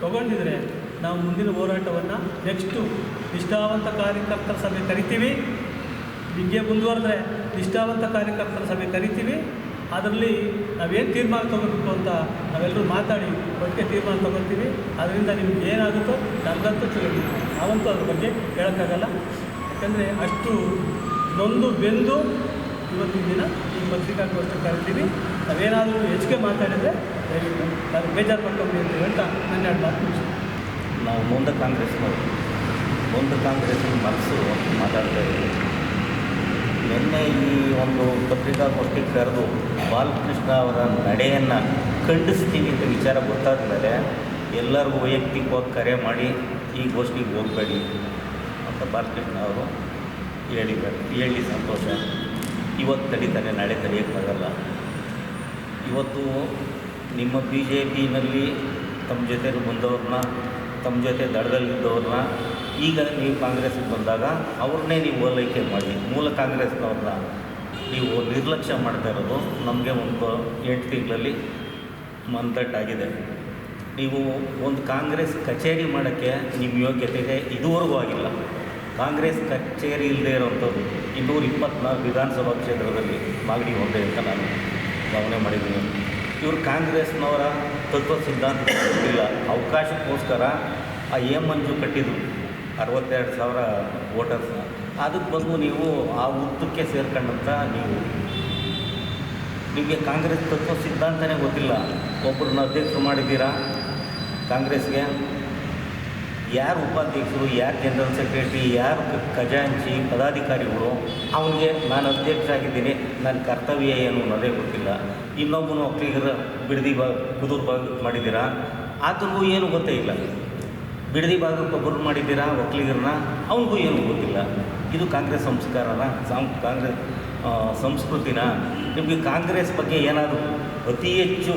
Speaker 3: ತಗೊಂಡಿದ್ರೆ ನಾವು ಮುಂದಿನ ಹೋರಾಟವನ್ನು ನೆಕ್ಸ್ಟು ನಿಷ್ಠಾವಂತ ಕಾರ್ಯಕರ್ತರ ಸಭೆ ಕರಿತೀವಿ. ಹಿಂಗೆ ಮುಂದುವರೆದ್ರೆ ನಿಷ್ಠಾವಂತ ಕಾರ್ಯಕರ್ತರ ಸಭೆ ಕರಿತೀವಿ. ಅದರಲ್ಲಿ ನಾವೇನು ತೀರ್ಮಾನ ತೊಗೋಬೇಕು ಅಂತ ನಾವೆಲ್ಲರೂ ಮಾತಾಡಿ ಒಟ್ಟಿಗೆ ತೀರ್ಮಾನ ತಗೊಳ್ತೀವಿ ಅದರಿಂದ ನಿಮ್ಗೆ ಏನಾಗುತ್ತೋ ನನಗಂತೂ ತಿಳಿದಿಲ್ಲ ನಾವಂತೂ ಅದ್ರ ಬಗ್ಗೆ ಹೇಳೋಕ್ಕಾಗಲ್ಲ. ಯಾಕಂದರೆ ಅಷ್ಟು ನೊಂದು ಬೆಂದು ಇವತ್ತಿನ ದಿನ ಈ ಪತ್ರಿಕಾಗೋಷ್ಠಿ ಕರಿತೀವಿ. ನಾವೇನಾದರೂ ಹೆಚ್ಚಿಗೆ ಮಾತಾಡಿದರೆ ನಾನು ಬೇಜಾರು ಮಾಡ್ಕೊಂಡು ಅಂತ ಹೇಳ್ತಾ ನನ್ನ ಎರಡು ಮಾತು.
Speaker 4: ನಾವು ಮುಂದೆ ಕಾಂಗ್ರೆಸ್ನವರು. ಮುಂದೆ ಕಾಂಗ್ರೆಸ್ ಮನಸ್ಸು ಮಾತಾಡ್ತಾ ಇದ್ದೀವಿ. ನಿನ್ನೆ ಈ ಒಂದು ಪತ್ರಿಕಾಗೋಷ್ಠಿ ಕರೆದು ಬಾಲಕೃಷ್ಣ ಅವರ ನಡೆಯನ್ನು ಖಂಡಿಸ್ತೀವಿ ಅಂತ ವಿಚಾರ ಗೊತ್ತಾದ ಮೇಲೆ ಎಲ್ಲರಿಗೂ ವೈಯಕ್ತಿಕವಾಗಿ ಕರೆ ಮಾಡಿ ಈ ಗೋಷ್ಠಿಗೆ ಹೋಗಬೇಡಿ ಅಂತ ಬಾಲಕೃಷ್ಣ ಅವರು ಹೇಳಿದ್ದಾರೆ. ಹೇಳಿ ಸಂತೋಷ. ಇವತ್ತು ತಡೀತಾನೆ ನಾಳೆ ತಡೆಯೋಕ್ಕಾಗಲ್ಲ ಇವತ್ತು ನಿಮ್ಮ ಬಿ ಜೆ ಪಿನಲ್ಲಿ ತಮ್ಮ ಜೊತೆ ಬಂದವ್ರನ್ನ, ತಮ್ಮ ಜೊತೆ ದಡದಲ್ಲಿದ್ದವ್ರನ್ನ ಈಗ ನೀವು ಕಾಂಗ್ರೆಸ್ಗೆ ಬಂದಾಗ ಅವ್ರನ್ನೇ ನೀವು ಓಲೈಕೆ ಮಾಡಿ. ಮೂಲ ಕಾಂಗ್ರೆಸ್ನವ್ರನ್ನ ನೀವು ನಿರ್ಲಕ್ಷ್ಯ ಮಾಡ್ತಾ ಇರೋದು ನಮಗೆ ಒಂದು ಎಂಟು ತಿಂಗಳಲ್ಲಿ ಮಂದಟ್ಟಾಗಿದೆ ನೀವು ಒಂದು ಕಾಂಗ್ರೆಸ್ ಕಚೇರಿ ಮಾಡೋಕ್ಕೆ ನಿಮ್ಮ ಯೋಗ್ಯತೆಗೆ ಇದುವರೆಗೂ ಆಗಿಲ್ಲ. ಕಾಂಗ್ರೆಸ್ ಕಚೇರಿ ಇಲ್ಲದೆ ಇರೋವಂಥದ್ದು ಇನ್ನೂರ ಇಪ್ಪತ್ನಾಲ್ಕು ವಿಧಾನಸಭಾ ಕ್ಷೇತ್ರದಲ್ಲಿ ಮಾಗಡಿ ಒಂದೇ ಅಂತ ನಾನು ಗಮನ ಮಾಡಿದ್ದೀನಿ. ಇವರು ಕಾಂಗ್ರೆಸ್ನವರ ತತ್ವ ಸಿದ್ಧಾಂತ ಅವಕಾಶಕ್ಕೋಸ್ಕರ ಆ ಎ ಮಂಜು ಕಟ್ಟಿದ್ರು. ಅರವತ್ತೆರಡು ಸಾವಿರ ವೋಟರ್ಸ್ನ ಅದಕ್ಕೆ ಬಂದು ನೀವು ಆ ಉತ್ತಕ್ಕೆ ಸೇರ್ಕೊಂಡಂಥ ನೀವು. ನಿಮಗೆ ಕಾಂಗ್ರೆಸ್ ತತ್ವ ಸಿದ್ಧಾಂತನೇ ಗೊತ್ತಿಲ್ಲ. ಒಬ್ಬರನ್ನ ಅಧ್ಯಕ್ಷರು ಮಾಡಿದ್ದೀರಾ? ಕಾಂಗ್ರೆಸ್ಗೆ? ಯಾರು ಉಪಾಧ್ಯಕ್ಷರು, ಯಾರು ಜನರಲ್ ಸೆಕ್ರೆಟರಿ ಯಾರು ಖಜಾಂಚಿ, ಪದಾಧಿಕಾರಿಗಳು? ಅವನಿಗೆ ನಾನು ಅಧ್ಯಕ್ಷ ಆಗಿದ್ದೀನಿ ನನ್ನ ಕರ್ತವ್ಯ ಏನು ಅನ್ನೋದೇ ಗೊತ್ತಿಲ್ಲ. ಇನ್ನೊಬ್ಬನು ಒಕ್ಕಲಿಗರ ಬಿಡದಿ ಬಾ, ಕುದುರು ಭಾಗ ಮಾಡಿದ್ದೀರಾ? ಆತನಿಗೂ ಏನು ಗೊತ್ತೇ ಇಲ್ಲ. ಬಿಡದಿ ಭಾಗಕ್ಕೆ ಒಬ್ಬರು ಮಾಡಿದ್ದೀರಾ ಒಕ್ಕಲಿಗರನ್ನ ಅವನಿಗೂ ಏನು ಗೊತ್ತಿಲ್ಲ. ಇದು ಕಾಂಗ್ರೆಸ್ ಸಂಸ್ಕಾರನ? ಸಾಂ, ಕಾಂಗ್ರೆಸ್ ಸಂಸ್ಕೃತಿನ? ನಿಮಗೆ ಕಾಂಗ್ರೆಸ್ ಬಗ್ಗೆ ಏನಾದರೂ ಅತಿ ಹೆಚ್ಚು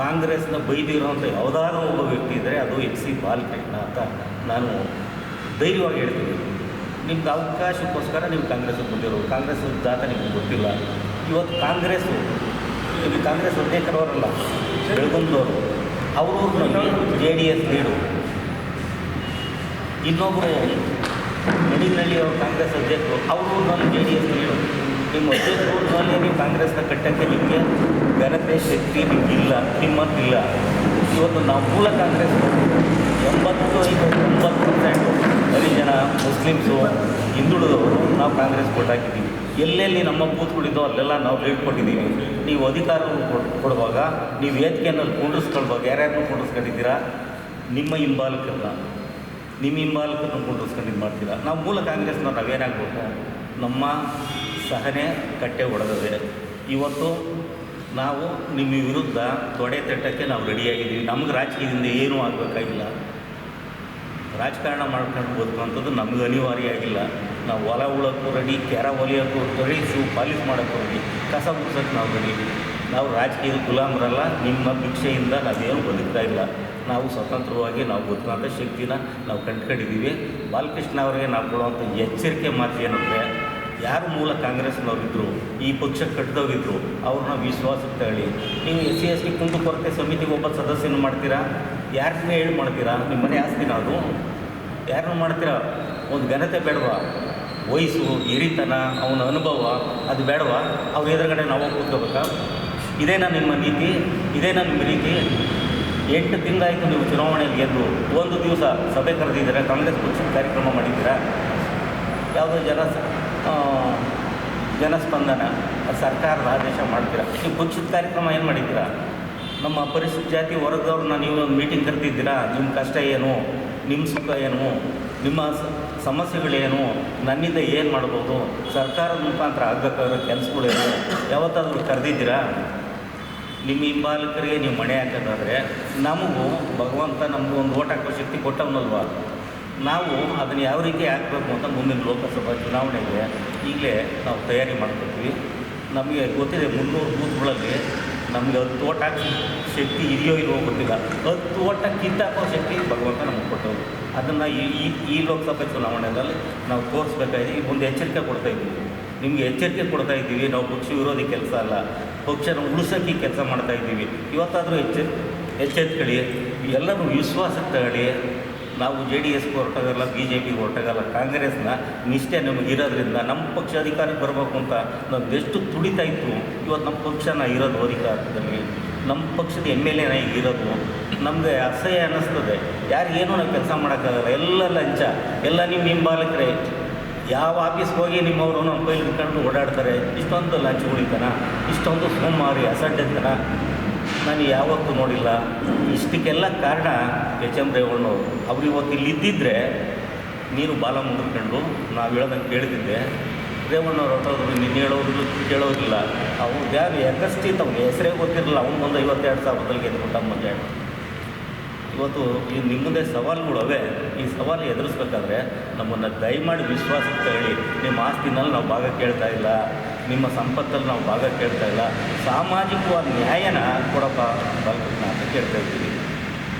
Speaker 4: ಕಾಂಗ್ರೆಸ್ನ ಬೈದಿರೋಂಥ ಯಾವುದಾದ್ರೂ ಒಬ್ಬ ವ್ಯಕ್ತಿ ಇದ್ದರೆ ಅದು ಎಚ್ ಸಿ ಬಾಲಕೃಷ್ಣ ಅಂತ ನಾನು ಧೈರ್ಯವಾಗಿ ಹೇಳ್ತೀನಿ. ನಿಮ್ಗೆ ಅವಕಾಶಕ್ಕೋಸ್ಕರ ನೀವು ಕಾಂಗ್ರೆಸ್ಗೆ ಬಂದಿರೋ ಕಾಂಗ್ರೆಸ್ ಜಾತ ನಿಮ್ಗೆ ಗೊತ್ತಿಲ್ಲ. ಇವತ್ತು ಕಾಂಗ್ರೆಸ್ಸು ನಿಮಗೆ ಕಾಂಗ್ರೆಸ್ ಅಧ್ಯಕ್ಷರವರಲ್ಲ ಬೆಳಗುಂದವರು ಅವರು ಜೆ ಡಿ ಎಸ್ ಲೀಡು. ಇನ್ನೊಬ್ಬರು ನಡಿನಳ್ಳಿ ಅವರು ಕಾಂಗ್ರೆಸ್ ಅಧ್ಯಕ್ಷರು, ಅವರು ನಾನು ಜೆ ಡಿ ಎಸ್ ನಿಮ್ಮ ನಾನು ನೀವು ಕಾಂಗ್ರೆಸ್ನ ಕಟ್ಟಕ್ಕೆ ನಿಮಗೆ ಘನತೆ, ಶಕ್ತಿ ನಿಮಗಿಲ್ಲ ನಿಮ್ಮಂತಿಲ್ಲ ಇವತ್ತು ನಾವು ಮೂಲ ಕಾಂಗ್ರೆಸ್ ಎಂಬತ್ತು ಐದು ಒಂಬತ್ತು ಪರ್ಸೆಂಟು ಹರಿಜನ ಮುಸ್ಲಿಮ್ಸು, ಹಿಂದುಳಿದವರು ನಾವು ಕಾಂಗ್ರೆಸ್ ಕೊಟ್ಟು ಹಾಕಿದ್ದೀವಿ. ಎಲ್ಲೆಲ್ಲಿ ನಮ್ಮ ಕೂತ್ಕೊಂಡಿದ್ದೋ ಅಲ್ಲೆಲ್ಲ ನಾವು ಲೀಡ್ ಕೊಟ್ಟಿದ್ದೀವಿ. ನೀವು ಅಧಿಕಾರ ಕೊಡುವಾಗ, ನೀವು ಏತಿಕೆಯನ್ನು ಕುಂಡ್ರಿಸ್ಕೊಳ್ವಾಗ, ಯಾರ್ಯಾರನ್ನು ಕುಂಡ್ರಿಸ್ಕೊಂಡಿದ್ದೀರಾ? ನಿಮ್ಮ ಹಿಂಬಾಲಕರನ್ನ. ನಿಮ್ಮ ಹಿಂಬಾಲಕರನ್ನ ಕುಂಡ್ರಿಸ್ಕೊಂಡು ಇದು ಮಾಡ್ತೀರಾ? ನಾವು ಮೂಲ ಕಾಂಗ್ರೆಸ್ನ ನಾವೇನಾಗಬೇಕು ನಮ್ಮ ಸಹನೆ ಕಟ್ಟೆ ಒಡೆದದೆ ಇವತ್ತು ನಾವು ನಿಮ್ಮ ವಿರುದ್ಧ ತೊಡೆ ತಟ್ಟಕ್ಕೆ ನಾವು ರೆಡಿಯಾಗಿದ್ದೀವಿ. ನಮ್ಗೆ ರಾಜಕೀಯದಿಂದ ಏನೂ ಆಗಬೇಕಾಗಿಲ್ಲ. ರಾಜಕಾರಣ ಮಾಡ್ಕೊಂಡು ಬದುಕುವಂಥದ್ದು ನಮಗೆ ಅನಿವಾರ್ಯ ಆಗಿಲ್ಲ ನಾವು ಹೊಲ ಉಳೋಕ್ಕೂ ರೆಡಿ, ಕೆರ ಒಲಿಯೋಕ್ಕೂ ರೆಡಿ, ಶೂ ಪಾಲಿಸ್ ಮಾಡೋಕ್ಕೂ ರೆಡಿ, ಕಸ ಗುಡ್ಸೋಕ್ಕೆ ನಾವು ರೆಡಿ. ನಾವು ರಾಜಕೀಯದ ಗುಲಾಮರಲ್ಲ, ನಿಮ್ಮ ಭಿಕ್ಷೆಯಿಂದ ನಾವೇನು ಬದುಕ್ತಾ ಇಲ್ಲ. ನಾವು ಸ್ವತಂತ್ರವಾಗಿ ನಾವು ಬದುಕುವಂಥ ಶಕ್ತಿನ ನಾವು ಕಂಡುಕೊಂಡಿದ್ದೀವಿ. ಬಾಲಕೃಷ್ಣ ಅವರಿಗೆ ನಾವು ಕೊಡುವಂಥ ಎಚ್ಚರಿಕೆ ಮಾತು ಏನಂದರೆ, ಯಾರು ಮೂಲ ಕಾಂಗ್ರೆಸ್ನವರಿದ್ದರು ಈ ಪಕ್ಷ ಕಟ್ಟಿದವರಿದ್ದರು ಅವ್ರನ್ನ ವಿಶ್ವಾಸಕ್ಕೆ ತಗೊಳ್ಳಿ ನೀವು ಎಸ್ ಸಿ ಎಸ್ ಟಿ ಕುಂದುಕೊರತೆ ಸಮಿತಿಗೆ ಒಬ್ಬ ಸದಸ್ಯನ ಮಾಡ್ತೀರಾ? ಯಾರನ್ನೇ ಹೇಳಿ ಮಾಡ್ತೀರಾ? ನಿಮ್ಮ ಮನೆ ಆಸ್ತಿನ ಅದು. ಯಾರನ್ನು ಮಾಡ್ತೀರಾ? ಒಂದು ಘನತೆ ಬೇಡವಾ? ವಯಸ್ಸು, ಹಿರಿತನ, ಅವನ ಅನುಭವ, ಅದು ಬೇಡವಾ? ಅವ್ರ ಎದುರುಗಡೆ ನಾವು ಕೂತ್ಕೋಬೇಕಾ? ಇದೇನಾ ನಿಮ್ಮ ನೀತಿ ಇದೇನಾ ನಿಮ್ಮ ರೀತಿ ಎಂಟು ತಿಂಗಳಾಯಿತು ನೀವು ಚುನಾವಣೆಯಲ್ಲಿ ಗೆದ್ದು ಒಂದು ದಿವಸ ಸಭೆ ಕರೆದಿದ್ದೀರಾ? ಕಾಂಗ್ರೆಸ್ ಪಕ್ಷದ ಕಾರ್ಯಕ್ರಮ ಮಾಡಿದ್ದೀರಾ? ಯಾವುದೋ ಜನ ಜನಸ್ಪಂದನ, ಸರ್ಕಾರದ ಆದೇಶ ಮಾಡ್ತೀರಾ? ನೀವು ಪಕ್ಷದ ಕಾರ್ಯಕ್ರಮ ಏನು ಮಾಡಿದ್ದೀರಾ? ನಮ್ಮ ಪರಿಶಿಷ್ಟ ಜಾತಿ ವರ್ಗದವ್ರನ್ನ ನೀವು ಒಂದು ಮೀಟಿಂಗ್ ಕರೆದಿದ್ದೀರಾ? ನಿಮ್ಮ ಕಷ್ಟ ಏನು? ನಿಮ್ಮ ಸುಖ ಏನು? ನಿಮ್ಮ ಸಮಸ್ಯೆಗಳೇನು? ನನ್ನಿಂದ ಏನು ಮಾಡ್ಬೋದು? ಸರ್ಕಾರದ ಮುಖಾಂತರ ಆಗಬೇಕಾಗಿರೋ ಕೆಲಸಗಳೇನು? ಯಾವತ್ತಾದರೂ ಕರೆದಿದ್ದೀರಾ? ನಿಮ್ಮ ಹಿಂಬಾಲಕರಿಗೆ ನೀವು ಮಣೆ ಹಾಕೋದಾದರೆ ನಮಗೂ ಭಗವಂತ ನಮಗೂ ಒಂದು ಓಟ್ ಹಾಕೋ ಶಕ್ತಿ ಕೊಟ್ಟವನಲ್ವಾ? ನಾವು ಅದನ್ನು ಯಾವ ರೀತಿ ಹಾಕಬೇಕು ಅಂತ ಮುಂದಿನ ಲೋಕಸಭಾ ಚುನಾವಣೆಗೆ ಈಗಲೇ ನಾವು ತಯಾರಿ ಮಾಡ್ಕೊತೀವಿ. ನಮಗೆ ಗೊತ್ತಿದೆ ಮುನ್ನೂರು ಬೂತ್ಗಳಲ್ಲಿ ನಮಗೆ ಹತ್ತು ಓಟ್ ಹಾಕೋ ಶಕ್ತಿ ಇದೆಯೋ ಇಲ್ವೋ ಗೊತ್ತಿಲ್ಲ. ಹತ್ತು ಓಟ ಕಿತ್ತಾಕೋ ಶಕ್ತಿ ಭಗವಂತ ನಮಗೆ ಕೊಟ್ಟವರು. ಅದನ್ನು ಈ, ಈ- ಲೋಕಸಭೆ ಚುನಾವಣೆಯಲ್ಲಿ ನಾವು ತೋರಿಸ್ಬೇಕಾಗಿ ಮುಂದೆ ಒಂದು ಎಚ್ಚರಿಕೆ ಕೊಡ್ತಾಯಿದ್ದೀವಿ ನಿಮಗೆ ಎಚ್ಚರಿಕೆ ಕೊಡ್ತಾಯಿದ್ದೀವಿ ನಾವು ಪಕ್ಷ ವಿರೋಧಿ ಕೆಲಸ ಅಲ್ಲ. ಪಕ್ಷನ ಉಳಿಸೋಕ್ಕೆ ಕೆಲಸ ಮಾಡ್ತಾ ಇದ್ದೀವಿ. ಇವತ್ತಾದರೂ ಹೆಚ್ಚು ಎಚ್ಚೆತ್ಕೊಳ್ಳಿ ಎಲ್ಲರೂ ವಿಶ್ವಾಸಕ್ಕೆ ತಗೊಳ್ಳಿ. ನಾವು ಜೆ ಡಿ ಎಸ್ಗೆ ಹೊರಟಾಗಲ್ಲ ಬಿ ಜೆ ಪಿಗೆ ಹೊರಟಾಗಲ್ಲ, ಕಾಂಗ್ರೆಸ್ನ ನಿಷ್ಠೆ ನಮಗಿರೋದ್ರಿಂದ ನಮ್ಮ ಪಕ್ಷ ಅಧಿಕಾರಕ್ಕೆ ಬರಬೇಕು ಅಂತ ನಾವು ಎಷ್ಟು ತುಡಿತಾ ಇತ್ತು ಇವತ್ತು ನಮ್ಮ ಪಕ್ಷನ ಇರೋದು ಅಧಿಕಾರದಲ್ಲಿ. ನಮ್ಮ ಪಕ್ಷದ ಎಂ ಎಲ್ ಎನ ಇರೋದು. ನಮಗೆ ಅಸಹ್ಯ ಅನ್ನಿಸ್ತದೆ ಯಾರಿಗೇನು ನಾವು ಕೆಲಸ ಮಾಡೋಕ್ಕಾಗಲ್ಲ. ಎಲ್ಲ ಲಂಚ. ಎಲ್ಲ ನಿಮ್ಮ ಹಿಂಬಾಲಕರೇ ಯಾವ ಆಫೀಸ್ಗೆ ಹೋಗಿ ನಿಮ್ಮವರು ನಮ್ಮ ಕೈಲಿ ಇಟ್ಕೊಂಡು ಓಡಾಡ್ತಾರೆ? ಇಷ್ಟೊಂದು ಲಂಚ ಉಳಿತಾನ ಇಷ್ಟೊಂದು ಸೋಮಾರಿ, ಅಸಡ್ಡೆತನ? ನಾನು ಯಾವತ್ತೂ ನೋಡಿಲ್ಲ. ಇಷ್ಟಕ್ಕೆಲ್ಲ ಕಾರಣ ಎಚ್ ಎಂ ರೇವಣ್ಣವರು. ಅವ್ರು ಇವತ್ತು ಇಲ್ಲಿ ಇದ್ದಿದ್ದರೆ ನೀನು ಬಾಲ ಮುಗಿದ್ಕೊಂಡು ನಾವು ಹೇಳೋದಂಗೆ ಕೇಳಿದ್ದೆ. ರೇವಣ್ಣವ್ರು ಹೊರಟೋದ್ರು ನೀನು ಹೇಳೋದ್ರು ಕೇಳೋದಿಲ್ಲ. ಅವ್ರು ಯಾರು ಎಕಸ್ಟಿತ್ ಅವ್ನಿಗೆ ಹೆಸರೇ ಗೊತ್ತಿರಲಿಲ್ಲ. ಅವ್ನು ಒಂದು ಐವತ್ತೆರಡು ಸಾವಿರದಲ್ಲಿ ಗೆದ್ದುಬಿಟ್ಟ ಮುಂದೆ ಇವತ್ತು ಈ ನಿಮ್ಮದೇ ಸವಾಲುಗಳವೆ, ಈ ಸವಾಲು ಎದುರಿಸ್ಬೇಕಾದ್ರೆ ನಮ್ಮನ್ನು ದಯಮಾಡಿ ವಿಶ್ವಾಸಕ್ಕೆ ಹೇಳಿ, ನಿಮ್ಮ ಆಸ್ತಿನಲ್ಲಿ ನಾವು ಭಾಗ ಕೇಳ್ತಾ ಇಲ್ಲ, ನಿಮ್ಮ ಸಂಪತ್ತಲ್ಲಿ ನಾವು ಭಾಗ ಕೇಳ್ತಾ ಇಲ್ಲ, ಸಾಮಾಜಿಕವಾದ ನ್ಯಾಯನ ಕೊಡಪ್ಪ ಬಾಲಕೃಷ್ಣ ಅಂತ ಕೇಳ್ತಾ ಇದ್ದೀವಿ.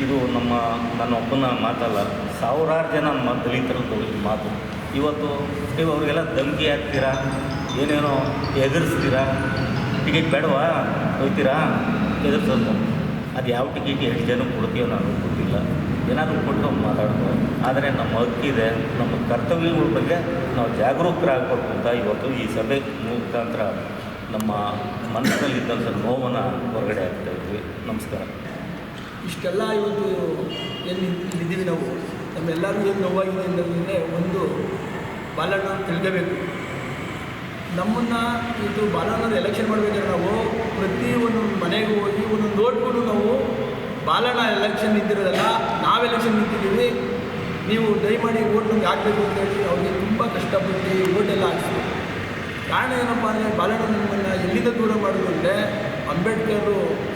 Speaker 4: ಇದು ನಮ್ಮ, ನನ್ನ ಒಬ್ಬನ ಮಾತಲ್ಲ, ಸಾವಿರಾರು ಜನ ನಮ್ಮ ದಲಿತರದ್ದು ಮಾತು. ಇವತ್ತು ನೀವು ಅವರಿಗೆಲ್ಲ ಧಮಕಿ ಹಾಕ್ತೀರಾ? ಏನೇನೋ ಎದುರಿಸ್ತೀರಾ? ಟಿಕೆಟ್ ಬೇಡವಾ? ಹೋಗ್ತೀರಾ? ಎದುರಿಸೋದು. ಅದು ಯಾವ ಟಿಕೆಟ್ ಎಷ್ಟು ಜನ ಕೊಡ್ತೀವೋ ನನಗೆ ಗೊತ್ತಿಲ್ಲ. ಏನಾದರೂ ಕೊಟ್ಟು ಮಾತಾಡ್ಬೋದು ಆದರೆ ನಮ್ಮ ಹಕ್ಕಿದೆ, ನಮ್ಮ ಕರ್ತವ್ಯಗಳ ಬಗ್ಗೆ ನಾವು ಜಾಗರೂಕರಾಗಬೇಕು ಅಂತ ಇವತ್ತು ಈ ಸಭೆ ಮುಖಾಂತರ ನಮ್ಮ ಮನಸ್ಸಿನಲ್ಲಿದ್ದಂಥ ನೋವನ್ನು ಹೊರಗಡೆ ಆಗ್ತಾ ಇದ್ವಿ. ನಮಸ್ಕಾರ.
Speaker 5: ಇಷ್ಟೆಲ್ಲ ಇವತ್ತು ಏನು ಇಲ್ಲಿದ್ದೀವಿ ನಾವು. ನಮ್ಮೆಲ್ಲರಿಗೂ ಏನು ನೋವಾಗಿದೆ ಅನ್ನೋದನ್ನೇ ಒಂದು ಬಾಲಣ್ಣ ತಿಳ್ಕೋಬೇಕು. ನಮ್ಮನ್ನು ಇದು ಬಾಲಣ್ಣನ ಎಲೆಕ್ಷನ್ ಮಾಡಬೇಕಾದ್ರೆ ನಾವು ಪ್ರತಿ ಒಂದು ಮನೆಗೆ ಹೋಗಿ ಒಂದೊಂದು ನೋಡ್ಕೊಂಡು ನಾವು ಬಾಲಣ್ಣ ಎಲೆಕ್ಷನ್ ನಿಂತಿರೋದಲ್ಲ, ನಾವು ಎಲೆಕ್ಷನ್ ನಿಂತಿದ್ದೀವಿ. ನೀವು ದಯಮಾಡಿ ಓಟ್ ನಮ್ಗೆ ಹಾಕಬೇಕು ಅಂತೇಳಿ ಅವ್ರಿಗೆ ತುಂಬ ಕಷ್ಟಪಟ್ಟು ಓಟೆಲ್ಲ ಹಾಕ್ಸ್ಬೇಕು ಕಾರಣ ಏನಪ್ಪ ಅಂದರೆ ಬಾಲಣ್ಣ ನಮ್ಮನ್ನು ಎಲ್ಲಿಂದ ದೂರ ಮಾಡೋದು ಅಂದರೆ ಅಂಬೇಡ್ಕರ್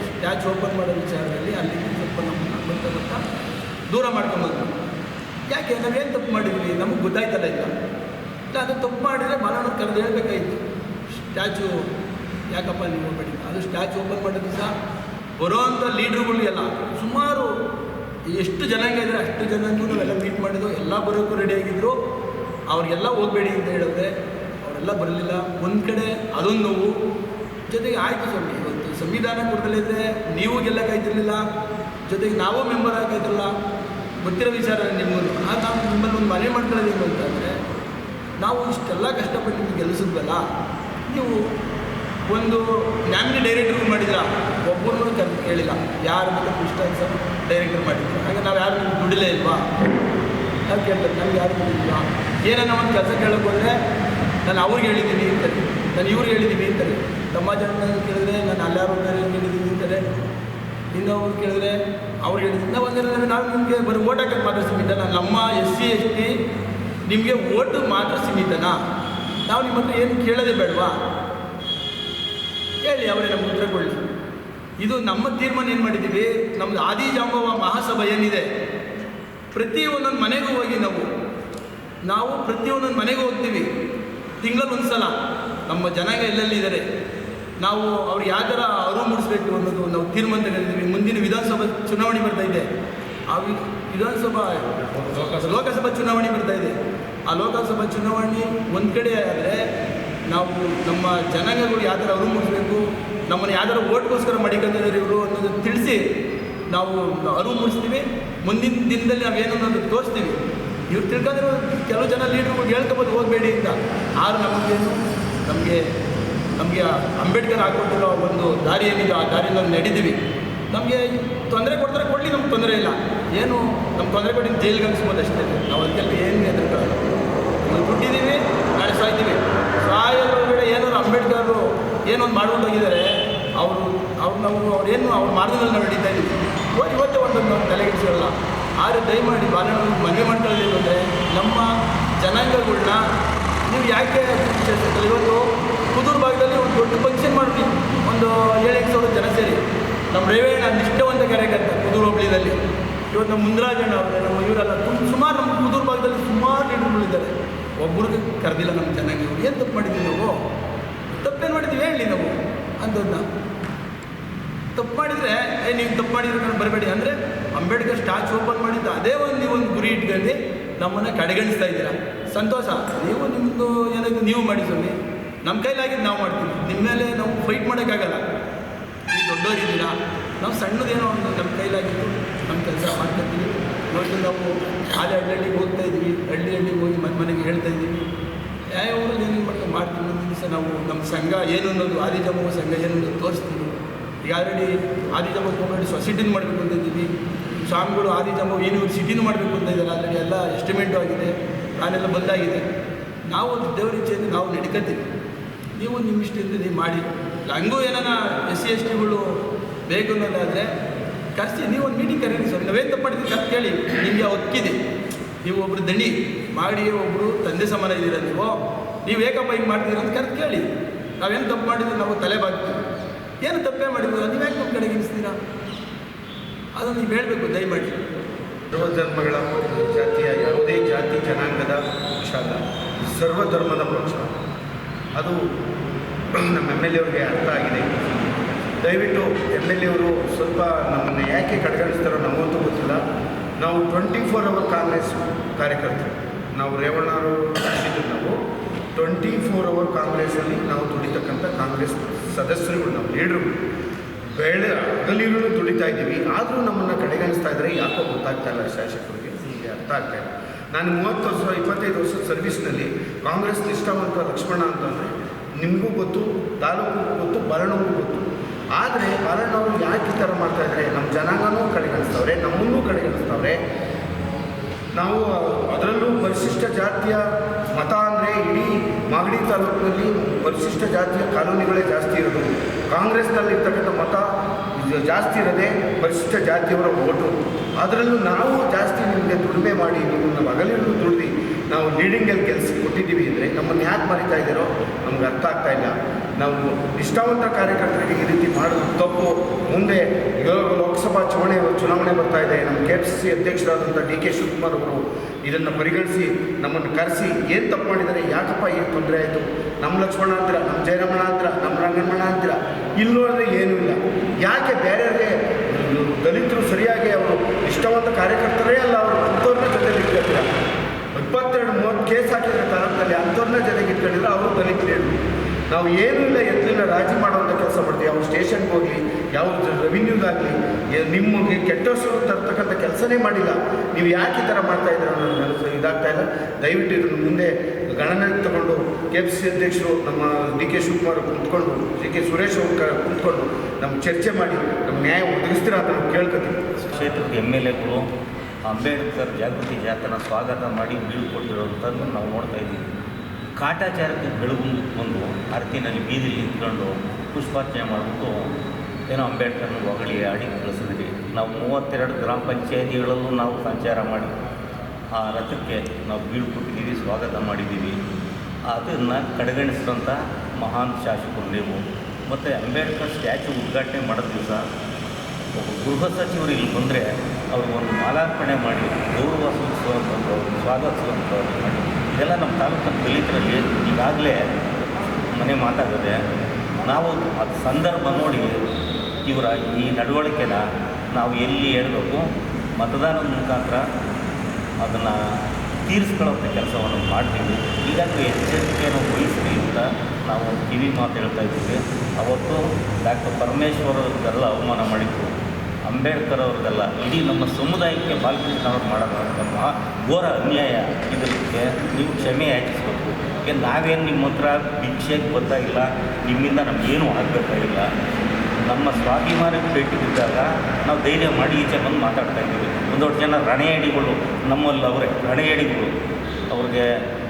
Speaker 5: ಸ್ಟ್ಯಾಚು ಓಪನ್ ಮಾಡೋ ವಿಚಾರದಲ್ಲಿ ಅಲ್ಲಿ ಸ್ವಲ್ಪ ನಮ್ಮ ಬರ್ತಾ ದೂರ ಮಾಡ್ಕೊಂಬಂದ್ರು ಯಾಕೆ? ನಾವೇನು ತಪ್ಪು ಮಾಡಿದ್ವಿ? ನಮಗೆ ಗೊತ್ತಾಯ್ತಲ್ಲ ಇಲ್ಲ ಇಲ್ಲ ಅದು ತಪ್ಪು ಮಾಡಿದರೆ ಬಾಲಣ್ಣ ಕರೆದು ಹೇಳಬೇಕಾಯಿತು. ಸ್ಟ್ಯಾಚು ಯಾಕಪ್ಪ ನೀವು ಬಿಡಿ ಅದು ಸ್ಟ್ಯಾಚು ಓಪನ್ ಮಾಡೋ ದಿವಸ ಬರೋವಂಥ ಎಲ್ಲ ಸುಮಾರು ಎಷ್ಟು ಜನಾಂಗ ಇದ್ದರೆ ಅಷ್ಟು ಜನಕ್ಕೂ ನಾವೆಲ್ಲ ಮೀಟ್ ಮಾಡಿದ್ರು ಎಲ್ಲ ಬರೋಕ್ಕೂ ರೆಡಿಯಾಗಿದ್ದರು ಅವ್ರಿಗೆಲ್ಲ ಹೋಗಬೇಡಿ ಅಂತ ಹೇಳಿದ್ರೆ ಅವರೆಲ್ಲ ಬರಲಿಲ್ಲ. ಒಂದು ಕಡೆ ಅದೊಂದು ನೋವು. ಜೊತೆಗೆ ಆಯಿತು ಸ್ವಾಮಿ, ಇವತ್ತು ಸಂವಿಧಾನ ಕೊಡದಲ್ಲಿದ್ದರೆ ನೀವು ಗೆಲ್ಲಕ್ಕಾಯ್ತಿರ್ಲಿಲ್ಲ. ಜೊತೆಗೆ ನಾವು ಮೆಂಬರ್ ಆಗಕ್ಕಾಯ್ತಿರಲ್ಲ ಗೊತ್ತಿರೋ ವಿಚಾರ ನಿಮ್ಮ ಆ ನಾವು ನಿಮ್ಮಲ್ಲಿ ಒಂದು ಮನೆ ಮಾಡ್ಕೊಳ್ಳೋದು ಅಂತಂದರೆ ನಾವು ಇಷ್ಟೆಲ್ಲ ಕಷ್ಟಪಟ್ಟು ನಿಮ್ಗೆ ಗೆಲ್ಲಿಸಿದ್ವಲ್ಲ, ನೀವು ಒಂದು ನ್ಯಾಮಿನಿ ಡೈರೆಕ್ಟರ್ ಮಾಡಿದ್ರ? ಒಬ್ಬರನ್ನೂ ಕರ್ ಕೇಳಿಲ್ಲ. ಯಾರು ಬೇಕಾದ್ರೆ ಕ್ರಿಸ್ಟನ್ಸ್ ಡೈರೆಕ್ಟರ್ ಮಾಡಿದ್ರು. ಹಾಗೆ ನಾವು ಯಾರು ದುಡಿಲೇ ಇಲ್ವಾ? ನಾವು ಕೇಳ್ತಾರೆ ನಮ್ಗೆ ಯಾರು ದುಡಿಲ್ವಾ ಏನೇನೋ ಒಂದು ಕೆಲಸ ಕೇಳೋಕೆ ನಾನು ಅವ್ರಿಗೆ ಹೇಳಿದ್ದೀನಿ ಅಂತಾರೆ ನಾನು ಇವ್ರಿಗೆ ಹೇಳಿದ್ದೀನಿ ಅಂತಾರೆ ತಮ್ಮ ಜನ ಕೇಳಿದ್ರೆ ನಾನು ಅಲ್ಲಾರು ಹೇಳಿದ್ದೀನಿ ಅಂತಾರೆ ಇನ್ನೊಬ್ರು ಕೇಳಿದ್ರೆ ಅವ್ರು ಹೇಳಿದ್ರು. ನಾವು ನಾನು ನಾವು ನಿಮಗೆ ಬರೀ ಓಟ್ ಹಾಕಕ್ಕೆ ಮಾತ್ರ ಸೀಮಿತ ನಾನು ನಮ್ಮ ಎಸ್ ಸಿ, ಎಸ್ ಟಿ ನಿಮಗೆ ಓಟು ಮಾತ್ರ ಸೀಮಿತನಾ? ನಾವು ನಿಮ್ಮ ಏನು ಕೇಳೋದೇ ಬೇಡವಾ? ಹೇಳಿ ಅವರೇ ನಮ್ಗೆ ಉತ್ತರ ಕೊಡಲಿ ಇದು ನಮ್ಮ ತೀರ್ಮಾನ ಏನು ಮಾಡಿದ್ದೀವಿ? ನಮ್ಮದು ಆದಿಜಾಂಬವ ಮಹಾಸಭೆ ಏನಿದೆ? ಪ್ರತಿ ಒಂದೊಂದು ಮನೆಗೂ ಹೋಗಿ ನಾವು ನಾವು ಪ್ರತಿ ಒಂದೊಂದು ಮನೆಗೂ ಹೋಗ್ತೀವಿ. ತಿಂಗಳಲ್ಲಿ ಸಲ ನಮ್ಮ ಜನಾಂಗ ಎಲ್ಲೆಲ್ಲಿದ್ದಾರೆ ನಾವು ಅವ್ರಿಗೆ ಯಾವ ಥರ ಅರಿವು ಮೂಡಿಸ್ಬೇಕು ಅನ್ನೋದು ನಾವು ತೀರ್ಮಾನ ತಗೊಂಡಿದ್ದೀವಿ ಮುಂದಿನ ವಿಧಾನಸಭಾ ಚುನಾವಣೆ ಬರ್ತಾ ಇದೆ. ಆ ವಿಧಾನಸಭಾ ಲೋಕಸಭಾ ಚುನಾವಣೆ ಬರ್ತಾ ಇದೆ. ಆ ಲೋಕಸಭಾ ಚುನಾವಣೆ ಒಂದು ಕಡೆ ಆದರೆ ನಾವು ನಮ್ಮ ಜನಾಂಗಗಳು ಯಾವ ಥರ ಅರಿವು ಮೂಡಿಸಬೇಕು ನಮ್ಮನ್ನು ಯಾವ್ದಾರು ಓಟ್ಗೋಸ್ಕರ ಮಾಡಿಕೊಂಡಿದ್ದಾರೆ ಇವರು ಅನ್ನೋದನ್ನು ತಿಳಿಸಿ ನಾವು ಅರಿವು ಮೂಡಿಸ್ತೀವಿ ಮುಂದಿನ ದಿನದಲ್ಲಿ ನಾವೇನು ಅನ್ನೋದು ತೋರಿಸ್ತೀವಿ. ಇವ್ರು ತಿಳ್ಕೊಂಡಿರೋ ಕೆಲವು ಜನ ಲೀಡ್ರು ಹೇಳ್ಕೊಬೋದು, ಹೋಗಬೇಡಿ ಅಂತ. ಆದ್ರೆ ನಮಗೇನು ನಮಗೆ ನಮಗೆ ಅಂಬೇಡ್ಕರ್ ಹಾಕೊಟ್ಟಿರೋ ಒಂದು ದಾರಿ ಏನಿದೆ ಆ ದಾರಿಯಲ್ಲಿ ನಾವು ನಡೀತೀವಿ. ನಮಗೆ ತೊಂದರೆ ಕೊಡ್ತಾರೆ, ಕೊಡಲಿ, ನಮ್ಗೆ ತೊಂದರೆ ಇಲ್ಲ. ಏನು, ನಮ್ಗೆ ತೊಂದರೆ ಕೊಟ್ಟು ಜೈಲಿಗೆ ಅನಿಸ್ಬೋದು ಅಷ್ಟೇ. ನಾವು ಅದಕ್ಕೆಲ್ಲ ಏನು ಹೆದರ್ಕೊಳ್ಳಲ್ಲ. ನಾವು ಹುಟ್ಟಿದ್ದೀವಿ ನಾಳೆ ಸಾಯ್ತೀವಿ. ಸಾಯೋದ್ರೊಳಗಡೆ ಏನಾದ್ರು ಅಂಬೇಡ್ಕರ್ ಏನೊಂದು ಮಾಡ್ಕೊಂಡು ಹೋಗಿದ್ದಾರೆ, ಅವರು, ಅವ್ರು ನಾವು ಅವ್ರೇನು ಅವ್ರು ಮಾರ್ಗದಲ್ಲಿ ನಾವು ನಡೀತಾ ಇದ್ದೀವಿ. ಇವತ್ತೇ ಒಂದೊಂದು ನಾವು ತಲೆಗೆಡಿಸಿರಲ್ಲ ಆದರೆ ದಯಮಾಡಿ ಬಾನ್ಯವ್ರು ಮನೆ ಮಂಟಲಿ ಅಂದರೆ ನಮ್ಮ ಜನಾಂಗಗಳನ್ನ ನೀವು ಯಾಕೆ ಇವತ್ತು ಕುದೂರು ಭಾಗದಲ್ಲಿ ಒಂದು ದೊಡ್ಡ ಫಂಕ್ಷನ್ ಮಾಡ್ತೀವಿ ಒಂದು ಏಳೆಂಟು ಸಾವಿರ ಜನ ಸೇರಿ. ನಮ್ಮ ರೇವೇಣ್ಣ ನಿಷ್ಠವಂತ ಕಾರ್ಯಕರ್ತ ಕುದೂರು ಹೋಬಳಿದಲ್ಲಿ ಇವತ್ತು ನಮ್ಮ ಮುಂದರಾಜಣ್ಣ ಅವರೇ, ನಮ್ಮ ಇವರೆಲ್ಲ ತುಂಬ ಸುಮಾರು ನಮ್ಮ ಕುದೂರು ಭಾಗದಲ್ಲಿ ಸುಮಾರು ಲೀಡರ್ಗಳಿದ್ದಾರೆ ಒಬ್ಬರಿಗೆ ಕರೆದಿಲ್ಲ ನಮ್ಮ ಚೆನ್ನಾಗಿ ಏನು ತಪ್ಪು ಮಾಡಿದ್ದೀವಿ ನಾವು? ತಪ್ಪೇನು ಮಾಡಿದ್ದೀವಿ ಹೇಳಿ ನಾವು ಅಂಥದ್ದನ್ನ ತಪ್ಪು ಮಾಡಿದರೆ, ಏ, ನೀವು ತಪ್ಪು ಮಾಡಿದ್ರೆ ನಾನು ಬರಬೇಡಿ. ಅಂದರೆ ಅಂಬೇಡ್ಕರ್ ಸ್ಟ್ಯಾಚು ಓಪನ್ ಮಾಡಿದ್ದು ಅದೇ ಒಂದು ನೀವು ಒಂದು ಗುರಿ ಇಟ್ಕೊಂಡು ನಮ್ಮನ್ನು ಕಡೆಗಣಿಸ್ತಾ ಇದ್ದೀರಾ? ಸಂತೋಷ. ನೀವು ನಿಮ್ಮದು ಏನಾದ್ರು ನೀವು ಮಾಡಿ ಸ್ವಾಮಿ. ನಮ್ಮ ಕೈಲಾಗಿದ್ದು ನಾವು ಮಾಡ್ತೀವಿ. ನಿಮ್ಮ ಮೇಲೆ ನಾವು ಫೈಟ್ ಮಾಡೋಕ್ಕಾಗಲ್ಲ. ದೊಡ್ಡವರಿದ್ದೀರಾ? ನಾವು ಸಣ್ಣದೇನೋ ಒಂದು ನಮ್ಮ ಕೈಲಾಗಿತ್ತು. ನಮ್ಮ ಕೆಲಸ ಮಾಡ್ಕೊತೀವಿ ಇವತ್ತು ನಾವು ಆಲೆ ಹಳ್ಳಿಗೆ ಹೋಗ್ತಾ ಇದ್ದೀವಿ. ಹಳ್ಳಿ ಹಳ್ಳಿಗೆ ಹೋಗಿ ಮನೆ ಮನೆಗೆ ಹೇಳ್ತಾ ಇದ್ದೀವಿ. ಯಾವ ಊರಲ್ಲಿ ಮಾಡ್ಕೊಂಡು ಮಾಡ್ತೀವಿ ಒಂದು ದಿವಸ ನಾವು ನಮ್ಮ ಸಂಘ ಏನು ಅನ್ನೋದು ಆದಿಜಾಮ ಸಂಘ ಏನು ಅನ್ನೋದು ತೋರಿಸ್ತೀವಿ. ಈಗ ಆಲ್ರೆಡಿ ಆದಿಜಾಮ ಹೋಗಿ ಸೊಸೈಟಿನ ಮಾಡಬೇಕು ಅಂತ ಇದ್ದೀವಿ. ಸ್ವಾಮಿಗಳು ಏನು ಯೂನಿವರ್ಸಿಟಿನೂ ಮಾಡಬೇಕು ಅಂತ ಇದ್ದಾರೆ. ಆಲ್ರೆಡಿ ಎಲ್ಲ ಎಸ್ಟಿಮೇಟು ಆಗಿದೆ. ನಾನೆಲ್ಲ ಬಂದಾಗಿದೆ. ನಾವು ದೇವರ ಇಚ್ಛೆಯಿಂದ ನಾವು ನಡ್ಕೊತೀವಿ. ನೀವು ನಿಮ್ಮ ಇಷ್ಟದಿಂದ ನೀವು ಮಾಡಿ. ಹಂಗೂ ಏನಾರ ಎಸ್ ಸಿ ಎಸ್ ಟಿಗಳು ಬೇಕು ಅನ್ನೋದಾದರೆ, ಕರ್ಸಿ ನೀವು ಒಂದು ಮೀಟಿಂಗ್ ಕರೀರಿ ಸರ್. ನಾವೇನು ತಪ್ಪು ಮಾಡಿದ್ವಿ ಕತ್ ಕೇಳಿ, ನಿಮಗೆ ಒಕ್ಕಿದೆ. ನೀವು ಒಬ್ಬರು ದಣಿ, ಮಾಡಿ ಒಬ್ಬರು ತಂದೆ ಸಮಾನ ಇದ್ದೀರ ನೀವು? ನೀವು ಏಕಪ್ಪ ಹಿಂಗೆ ಮಾಡ್ತೀರ ಅಂತ ಕರೆದು ಕೇಳಿ. ನಾವೇನು ತಪ್ಪು ಮಾಡಿದ್ರು ನಾವು ತಲೆ ಬಾಗ್ತೀವಿ ಏನು ತಪ್ಪೇ ಮಾಡಿದ್ರು ನೀವು ಯಾಕೆ ನಮ್ಮ ಕಡೆಗೆ ಇರಿಸ್ತೀರಾ ಅದನ್ನು ನೀವು ಹೇಳಬೇಕು, ದಯಮಾಡಿ.
Speaker 6: ಸರ್ವಧರ್ಮಗಳ ಜಾತಿಯ ಯಾವುದೇ ಜಾತಿ ಜನಾಂಗದ ಪಕ್ಷ ಅಲ್ಲ ಸರ್ವಧರ್ಮದ ಪಕ್ಷ. ಅದು ನಮ್ಮ ಎಂ ಎಲ್ ಎವ್ರಿಗೆ ಅರ್ಥ ಆಗಿದೆ. ದಯವಿಟ್ಟು ಎಂ ಎಲ್ ಎವರು ಸ್ವಲ್ಪ ನಮ್ಮನ್ನು ಯಾಕೆ ಕಡೆಗಣಿಸ್ತಾರೋ ನಮಗಂತೂ ಗೊತ್ತಿಲ್ಲ. ನಾವು ಟ್ವೆಂಟಿ ಫೋರ್ ಅವರ್ ಕಾಂಗ್ರೆಸ್ ಕಾರ್ಯಕರ್ತರು. ನಾವು ರೇವಣ್ಣವರು ಕಳಿಸಿದ್ರು ನಾವು. ಟ್ವೆಂಟಿ ಫೋರ್ ಅವರ್ ಕಾಂಗ್ರೆಸ್ಸಲ್ಲಿ ನಾವು ದುಡಿತಕ್ಕಂಥ ಕಾಂಗ್ರೆಸ್ ಸದಸ್ಯರುಗಳು ನಾವು ಲೀಡ್ರುಗಳು. ಬೆಳೆ ಅಗಲಿಗಳು ದುಡಿತಾ ಇದ್ದೀವಿ. ಆದರೂ ನಮ್ಮನ್ನು ಕಡೆಗಣಿಸ್ತಾ ಇದ್ರೆ ಯಾಕೋ ಗೊತ್ತಾಗ್ತಾ ಇಲ್ಲ ಶಾಸಕರಿಗೆ. ನಿಮಗೆ ಅರ್ಥ ಆಗ್ತಾ ಇಲ್ಲ. ನಾನು ಮೂವತ್ತು ವರ್ಷ, ಇಪ್ಪತ್ತೈದು ವರ್ಷದ ಸರ್ವಿಸ್ನಲ್ಲಿ ಕಾಂಗ್ರೆಸ್ ನಿಷ್ಠಾವಂತ ಲಕ್ಷ್ಮಣ ಅಂತಂದರೆ ನಿಮಗೂ ಗೊತ್ತು ತಾಲೂಕು ಗೊತ್ತು ಬರಣಕ್ಕೂ ಗೊತ್ತು. ಆದರೆ ಬರಣವರು ಯಾಕೆ ಈ ಥರ ಮಾಡ್ತಾ ಇದ್ದಾರೆ ನಮ್ಮ ಜನಾಂಗನೂ ಕಡೆಗಣಿಸ್ತವ್ರೆ, ನಮ್ಮನ್ನೂ ಕಡೆಗಣಿಸ್ತವ್ರೆ. ನಾವು ಅದರಲ್ಲೂ ಪರಿಶಿಷ್ಟ ಜಾತಿಯ ಮತ ಅಂದರೆ ಇಡೀ ಮಾಗಡಿ ತಾಲೂಕಿನಲ್ಲಿ ಪರಿಶಿಷ್ಟ ಜಾತಿಯ ಕಾಲೋನಿಗಳೇ ಜಾಸ್ತಿ ಇರೋದು. ಕಾಂಗ್ರೆಸ್ನಲ್ಲಿರ್ತಕ್ಕಂಥ ಮತ ಜಾಸ್ತಿ ಇರೋದೇ ಪರಿಶಿಷ್ಟ ಜಾತಿಯವರ ಓಟು. ಅದರಲ್ಲೂ ನಾವು ಜಾಸ್ತಿ ನಿಮಗೆ ದುಡಿಮೆ ಮಾಡಿ, ನಿಮ್ಮನ್ನು ಹಗಲಿರುಳು ದುಡ್ದು ನಾವು ಲೀಡಿಂಗಲ್ಲಿ ಕೆಲಸ ಕೊಟ್ಟಿದ್ದೀವಿ ಅಂದರೆ ನಮ್ಮನ್ನು ಯಾಕೆ ಮರಿತಾ ಇದ್ದೀರೋ ನಮ್ಗೆ ಅರ್ಥ ಆಗ್ತಾ ಇಲ್ಲ. ನಾವು ನಿಷ್ಠಾವಂತ ಕಾರ್ಯಕರ್ತರಿಗೆ ಈ ರೀತಿ ಮಾಡೋದು ತಪ್ಪು. ಮುಂದೆ ಇವಾಗ ಲೋಕಸಭಾ ಚುನಾವಣೆ ಚುನಾವಣೆ ಬರ್ತಾ ಇದೆ. ನಮ್ಮ ಕೆ ಪಿ ಸಿ ಸಿ ಅಧ್ಯಕ್ಷರಾದಂಥ ಡಿ ಕೆ ಶಿವಕುಮಾರ್ ಅವರು ಇದನ್ನು ಪರಿಗಣಿಸಿ ನಮ್ಮನ್ನು ಕರೆಸಿ ಏನು ತಪ್ಪು ಮಾಡಿದ್ದಾರೆ, ಯಾಕಪ್ಪ ಏನು ತೊಂದರೆ ಆಯಿತು? ನಮ್ಮ ಲಕ್ಷ್ಮಣ ಅಂತೀರ ನಮ್ಮ ಜಯರಮಣ ಅಂತೀರ ನಮ್ಮ ರಂಗಣ್ಣ ಅಂತೀರ ಇಲ್ಲೋ ಅಂದರೆ ಏನೂ ಇಲ್ಲ. ಯಾಕೆ ಬೇರೆಯವ್ರಿಗೆ ದಲಿತರು ಸರಿಯಾಗಿ ಅವರು ಇಷ್ಟವಾದ ಕಾರ್ಯಕರ್ತರೇ ಅಲ್ಲ, ಅವರು ಅಂಥವ್ರನ್ನ ಜೊತೆಲಿ ಇಪ್ಪತ್ತೆರಡು ಮೂವತ್ತು ಕೇಸ್ ಹಾಕಿದ್ರೆ ತಾಲೂಕಲ್ಲಿ ಅಂಥವ್ರನ್ನ ಜನಕ್ಕೆ ಇಟ್ಕೊಂಡಿದ್ರೆ, ಅವರು ದಲಿತರು ನಾವು ಏನೂ ಇಲ್ಲ, ಎತ್ತಲಿಲ್ಲ, ರಾಜಿ ಮಾಡುವಂಥ ಕೆಲಸ ಮಾಡ್ತೀವಿ. ಅವ್ರು ಸ್ಟೇಷನ್ಗೆ ಹೋಗಲಿ, ಯಾವ ರೆವಿನ್ಯೂಗಾಗಲಿ ನಿಮಗೆ ಕೆಟ್ಟ ಹೆಸರು ತರ್ತಕ್ಕಂಥ ಕೆಲಸನೇ ಮಾಡಿಲ್ಲ. ನೀವು ಯಾಕೆ ಈ ಥರ ಮಾಡ್ತಾ ಇದ್ದೀರ ಅನ್ನೋದು ಇದಾಗ್ತಾ ಇಲ್ಲ. ದಯವಿಟ್ಟು ಇದನ್ನು ಮುಂದೆ ಗಣನೆ ತಗೊಂಡು ಕೆ ಪಿ ಸಿ ಅಧ್ಯಕ್ಷರು, ನಮ್ಮ ಡಿ ಕೆ ಶಿವಕುಮಾರ್ ಕುಂತ್ಕೊಂಡು, ಡಿ ಕೆ ಸುರೇಶ್ ಅವ್ರ ಕುಂತ್ಕೊಂಡು ನಮ್ಗೆ ಚರ್ಚೆ ಮಾಡಿ ನಮ್ಮ ನ್ಯಾಯ ಒದಗಿಸ್ತೀರ ಅಂತ ನಾವು ಕೇಳ್ಕೊತೀವಿ.
Speaker 4: ಕ್ಷೇತ್ರದ ಎಂ ಎಲ್ ಎಗಳು ಅಂಬೇಡ್ಕರ್ ಜಾಗೃತಿ ಜಾಥಾನ ಸ್ವಾಗತ ಮಾಡಿ ಬೀಳ್ಕೊಟ್ಟಿರೋಂಥದ್ದು ನಾವು ನೋಡ್ತಾ ಇದ್ದೀವಿ. ಕಾಟಾಚಾರಕ್ಕೆ ಬೆಳಗು ಬಂದು ಅರ್ತಿನಲ್ಲಿ ಬೀದಿಲಿ ನಿಂತ್ಕೊಂಡು, ಪುಷ್ಪಾರ್ಚನೆ ಮಾಡಿಬಿಟ್ಟು ಏನೋ ಅಂಬೇಡ್ಕರ್ನ ಹೊಗಳಿ ಆಡಿ ಕಳಿಸಿದ್ವಿ ನಾವು ಮೂವತ್ತೆರಡು ಗ್ರಾಮ ಪಂಚಾಯತಿಗಳಲ್ಲೂ ನಾವು ಸಂಚಾರ ಮಾಡಿ, ಆ ರಥಕ್ಕೆ ನಾವು ಬೀಳ್ಕೊಟ್ಟಿದ್ದೀವಿ ಸ್ವಾಗತ ಮಾಡಿದ್ದೀವಿ. ಅದನ್ನು ಕಡೆಗಣಿಸಿದಂಥ ಮಹಾನ್ ಶಾಸಕರು ನೀವು. ಮತ್ತು ಅಂಬೇಡ್ಕರ್ ಸ್ಟ್ಯಾಚು ಉದ್ಘಾಟನೆ ಮಾಡಿದ ದಿವಸ ಗೃಹ ಸಚಿವರು ಇಲ್ಲಿ ಬಂದರೆ ಅವ್ರಿಗೊಂದು ಮಾಲಾರ್ಪಣೆ ಮಾಡಿ, ಗೌರವ ಸೂಚಿಸುವಂಥದ್ದು ಸ್ವಾಗತಿಸುವಂಥದ್ದು ಮಾಡಿ. ಇದೆಲ್ಲ ನಮ್ಮ ತಾಲೂಕಿನ ದಲಿತರಲ್ಲಿ ಈಗಾಗಲೇ ಮನೆ ಮಾತಾಗದೆ ನಾವು ಅದು ಸಂದರ್ಭ ನೋಡಿ ಇವರ ಈ ನಡವಳಿಕೆನ ನಾವು ಎಲ್ಲಿ ಹೇಳಬೇಕು? ಮತದಾನದ ಮುಖಾಂತರ ಅದನ್ನು ತೀರಿಸ್ಕೊಳ್ಳೋಂಥ ಕೆಲಸವನ್ನು ಮಾಡ್ತೀವಿ. ಈಗಾಗಲೇ ಎಚ್ಚರಿಕೆಯನ್ನು ವಹಿಸ್ತೀವಿ ಅಂತ ನಾವು ಕಿವಿ ಮಾತು ಹೇಳ್ತಾ ಇದ್ದೀವಿ. ಅವತ್ತು ಡಾಕ್ಟರ್ ಪರಮೇಶ್ವರ್ ಅವಮಾನ ಮಾಡಿದ್ರು. ಅಂಬೇಡ್ಕರ್ ಅವ್ರಿಗೆಲ್ಲ ಇಡೀ ನಮ್ಮ ಸಮುದಾಯಕ್ಕೆ ಬಾಲಕೃಷ್ಣ ಅವ್ರು ಮಾಡೋದಂಥ ಮಹಾ ಘೋರ ಅನ್ಯಾಯ ಇದಕ್ಕೆ ನೀವು ಕ್ಷಮೆ ಯಾಚಿಸ್ಬೇಕು. ಯಾಕೆ ನಾವೇನು ನಿಮ್ಮ ಹತ್ರ ಭಿಕ್ಷೆಗೆ ಗೊತ್ತಾಗಿಲ್ಲ, ನಿಮ್ಮಿಂದ ನಮಗೇನು ಆಗಬೇಕಾಗಿಲ್ಲ. ನಮ್ಮ ಸ್ವಾಭಿಮಾನಕ್ಕೆ ಭೇಟಿ ಬಿದ್ದಾಗ ನಾವು ಧೈರ್ಯ ಮಾಡಿ ಈಚೆ ಬಂದು ಮಾತಾಡ್ತಾ ಇದ್ದೀವಿ. ಒಂದೊಟ್ಟು ಜನ ರಣೆಯಡಿಗಳು ನಮ್ಮಲ್ಲಿ ಅವರೇ, ರಣೆಯಡಿಗಳು. ಅವ್ರಿಗೆ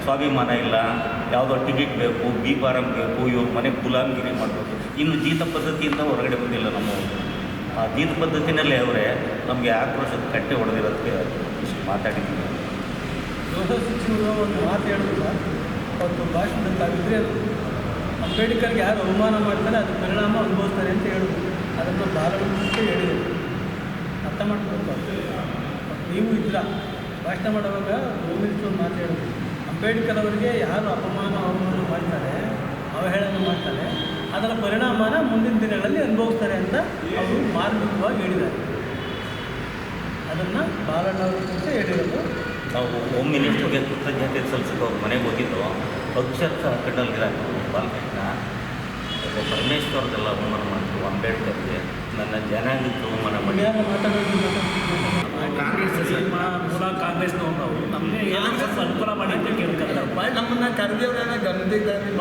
Speaker 4: ಸ್ವಾಭಿಮಾನ ಇಲ್ಲ. ಯಾವುದೋ ಟಿಕೆಟ್ ಬೇಕು ಬಿ ಫಾರಂ ಬೇಕು, ಇವ್ರ ಮನೆ ಗುಲಾಮಗಿರಿ ಮಾಡಬೇಕು. ಇನ್ನು ಜೀತ ಪದ್ಧತಿಯಿಂದ ಹೊರಗಡೆ ಬಂದಿಲ್ಲ ನಮ್ಮ ಆ ಜೀತ ಪದ್ಧತಿನಲ್ಲೇ ಅವರೇ, ನಮಗೆ ಆಕ್ರೋಶದ ಕಟ್ಟೆ ಹೊಡೆದಿರೋದಕ್ಕೆ ಇಷ್ಟು
Speaker 3: ಮಾತಾಡಿದ್ದೀನಿ. ಸಚಿವರು ಒಂದು ಮಾತು ಹೇಳಿದ್ರು ಅವತ್ತು ಭಾಷಣದಲ್ಲಿ ಅಂಬೇಡ್ಕರ್ಗೆ ಯಾರು ಅವಮಾನ ಮಾಡ್ತಾರೆ, ಅದು ಪರಿಣಾಮ ಅನುಭವಿಸ್ತಾರೆ ಅಂತ ಹೇಳಿದ್ರು ಅದನ್ನು ಭಾರತ ಹೇಳಿದರು. ಅರ್ಥ ಮಾಡ್ಕೊಳ್ತಾರೆ. ನೀವು ಇದ್ರ. ಭಾಷಣ ಮಾಡುವಾಗ ಒಂದು ಮಾತು ಹೇಳಿದ್ರು ಅಂಬೇಡ್ಕರ್ ಅವರಿಗೆ ಯಾರು ಅಪಮಾನ, ಅವಮಾನ ಮಾಡ್ತಾರೆ, ಅವಹೇಳನ ಮಾಡ್ತಾರೆ, ಅದರ ಪರಿಣಾಮನ ಮುಂದಿನ ದಿನಗಳಲ್ಲಿ ಅನುಭವಿಸ್ತಾರೆ ಅಂತ ಅವರು ಮಾರ್ಮಿಕವಾಗಿ ಹೇಳಿದ್ದಾರೆ. ಅದನ್ನು ಬಾಲಣ್ಣವ್ರ ಕೂಡ ಹೇಳಿರೋದು.
Speaker 4: ನಾವು ಹೋಮ್ ಮಿನಿಸ್ಟರ್ಗೆ ಕೃತಜ್ಞತೆ ಸಲ್ಲಿಸಕ್ಕೆ ಅವ್ರ ಮನೆಗೆ ಹೋಗಿದ್ದು ಅಕ್ಷರಶಃ ಕಣ್ಣಲ್ಲಿ ಬಾಲಕೃಷ್ಣ. ಪರಮೇಶ್ವರದೆಲ್ಲ ಅವಮಾನ ಮಾಡಿದ್ರು ಅಂಬೇಡ್ಕರ್ಗೆ. ನನ್ನ ಜನಾಂಗಕ್ಕೆ ಅವಮಾನ ಮಾಡಿ.
Speaker 6: ಕಾಂಗ್ರೆಸ್
Speaker 3: ಅನುಕೂಲ ಮಾಡಿ ಅಂತ ಕೇಳ್ತಾರೆ
Speaker 5: ನಮ್ಮನ್ನ ಕರೆದಿವ್ರನ್ನ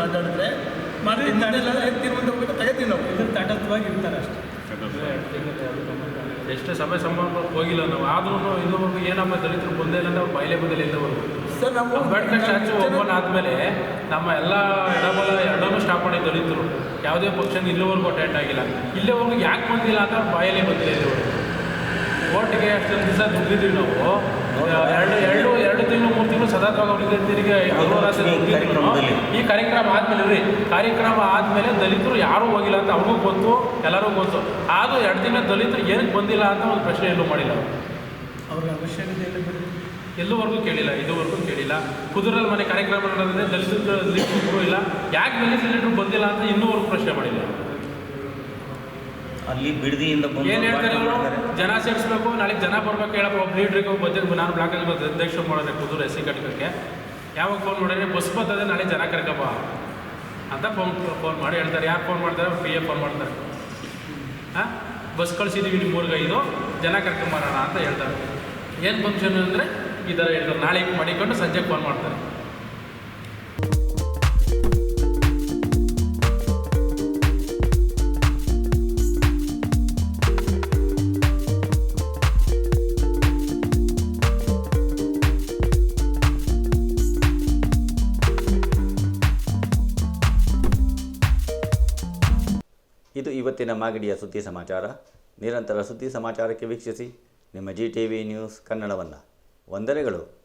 Speaker 5: ಮಾತಾಡಿದ್ರೆ ಮಾಡಿ ತೆಗೆತೀವಿ ನಾವು
Speaker 3: ಇದ್ರ ತಟತ್ವಾಗಿ ಇರ್ತಾರೆ ಅಷ್ಟೇ.
Speaker 7: ಎಷ್ಟೇ ಸಭೆ ಸಮಾರಂಭಕ್ಕೆ ಹೋಗಿಲ್ಲ ನಾವು. ಆದ್ರೂ ಇದುವರೆಗೂ ಏನಮ್ಮ ದಲಿತರು ಬಂದೇ ಇಲ್ಲ ಅಂದ್ರೆ ಬಯಲೆ ಬದಲೇ ಇದ್ದವರು.
Speaker 5: ಸರ್ ನಾವು
Speaker 7: ಅಂಬೇಡ್ಕರ್ ಸ್ಟ್ಯಾಚು ಓಪನ್ ಆದಮೇಲೆ ನಮ್ಮ ಎಲ್ಲ ಎಡಬಲ ಎರಡನ್ನೂ ಸ್ಟಾಪ್ ಮಾಡಿ ದಲಿತರು. ಯಾವುದೇ ಪಕ್ಷನ ಇಲ್ಲಿವರೆಗೂ ಅಟೆಂಡ್ ಆಗಿಲ್ಲ. ಇಲ್ಲಿವರೆಗೂ ಯಾಕೆ ಬಂದಿಲ್ಲ ಅಂತ ಬಾಯಲ್ಲಿ ಬಂದಿಲ್ಲ ಇಲ್ಲಿವರೆಗೂ ಓಟ್ಗೆ ಅಷ್ಟೊಂದು ದಿವಸ ದುಡ್ದಿದ್ದೀವಿ ನಾವು. ಎರಡು ಎರಡು ಎರಡು ತಿಂಗಳು ಮೂರು ತಿಂಗಳು ಸದಾ ತಗೊಂಡಿದ್ದೆ ತಿರುಗಿ
Speaker 4: ಈ ಕಾರ್ಯಕ್ರಮದಲ್ಲಿ.
Speaker 7: ಈ ಕಾರ್ಯಕ್ರಮ ಆದಮೇಲೆ ರೀ ಕಾರ್ಯಕ್ರಮ ಆದಮೇಲೆ ದಲಿತರು ಯಾರೂ ಹೋಗಿಲ್ಲ ಅಂತ ಅವ್ರಿಗೂ ಗೊತ್ತು ಎಲ್ಲರಿಗೂ ಗೊತ್ತು. ಆದರೂ ಎರಡು ತಿಂಗಳ ದಲಿತರು ಏನಕ್ಕೆ ಬಂದಿಲ್ಲ ಅಂತ ಒಂದು ಪ್ರಶ್ನೆ ಎಲ್ಲೂ ಮಾಡಿಲ್ಲ. ಅವ್ರು.
Speaker 3: ಅವ್ರಿಗೆ ಅವಶ್ಯಕತೆ
Speaker 7: ಎಲ್ಲೂವರೆಗೂ ಕೇಳಿಲ್ಲ ಇದುವರೆಗೂ ಕೇಳಿಲ್ಲ. ಕುದುರಲ್ ಮನೆ ಕಾರ್ಯಕ್ರಮ ನಡೆದಿದೆ ದಲಿತ ಲೀಡರ್ ಇಲ್ಲ. ಯಾಕೆ ದಲಿತ ಲೀಡರ್ ಬಂದಿಲ್ಲ ಅಂತ ಇನ್ನೂವರೆಗೂ ಪ್ರಶ್ನೆ ಮಾಡಿಲ್ಲ.
Speaker 4: ಅಲ್ಲಿ ಬಿಡದಿಯಿಂದ ಬಂದು
Speaker 7: ಏನು ಹೇಳ್ತಾರೆ ಜನ ಸೇರಿಸ್ಬೇಕು ನಾಳೆ ಜನ ಬರ್ಬೇಕು ಹೇಳಪ್ಪ ಒಬ್ಬ ಲೀಡ್ರಿಗೆ ಒಬ್ಬ ಬಜೆಟ್ ನಾನು ಬ್ಲಾಕ್ ಅಧ್ಯಕ್ಷ ಮಾಡೋದೆ ಕುದುರೆ ಎಸ್ ಸಿ ಘಟಕಕ್ಕೆ ಯಾವಾಗ ಫೋನ್ ಮಾಡಿದ್ರೆ ಬಸ್ ಬರ್ತದೆ ನಾಳೆ ಜನ ಕರ್ಕಪ್ಪ ಅಂತ ಫೋನ್ ಫೋನ್ ಮಾಡಿ ಹೇಳ್ತಾರೆ. ಯಾರು ಫೋನ್ ಮಾಡ್ತಾರೆ? ಪಿ ಎ ಫೋನ್ ಮಾಡ್ತಾರೆ. ಹಾಂ? ಬಸ್ ಕಳಿಸಿದ್ದೀವಿ ನಿಮ್ಮ ಊರಿಗೆ ಇದು ಜನ ಕರ್ಕೊಂಬರೋಣ ಅಂತ ಹೇಳ್ತಾರೆ. ಏನು ಫಂಕ್ಷನ್ ಅಂದರೆ ಈ ಥರ ಹೇಳ್ತಾರೆ ನಾಳೆ ಮಾಡಿಕೊಂಡು ಸಂಜೆ ಫೋನ್ ಮಾಡ್ತಾರೆ.
Speaker 1: ಇದು ಇವತ್ತಿನ ಮಾಗಡಿಯ ಸುದ್ದಿ ಸಮಾಚಾರ. ನಿರಂತರ ಸುದ್ದಿ ಸಮಾಚಾರಕ್ಕೆ ವೀಕ್ಷಿಸಿ. ನಿಮ್ಮ ಜಿ ಟಿ ವಿ ನ್ಯೂಸ್ ಕನ್ನಡವನ್ನು. ವಂದನೆಗಳು.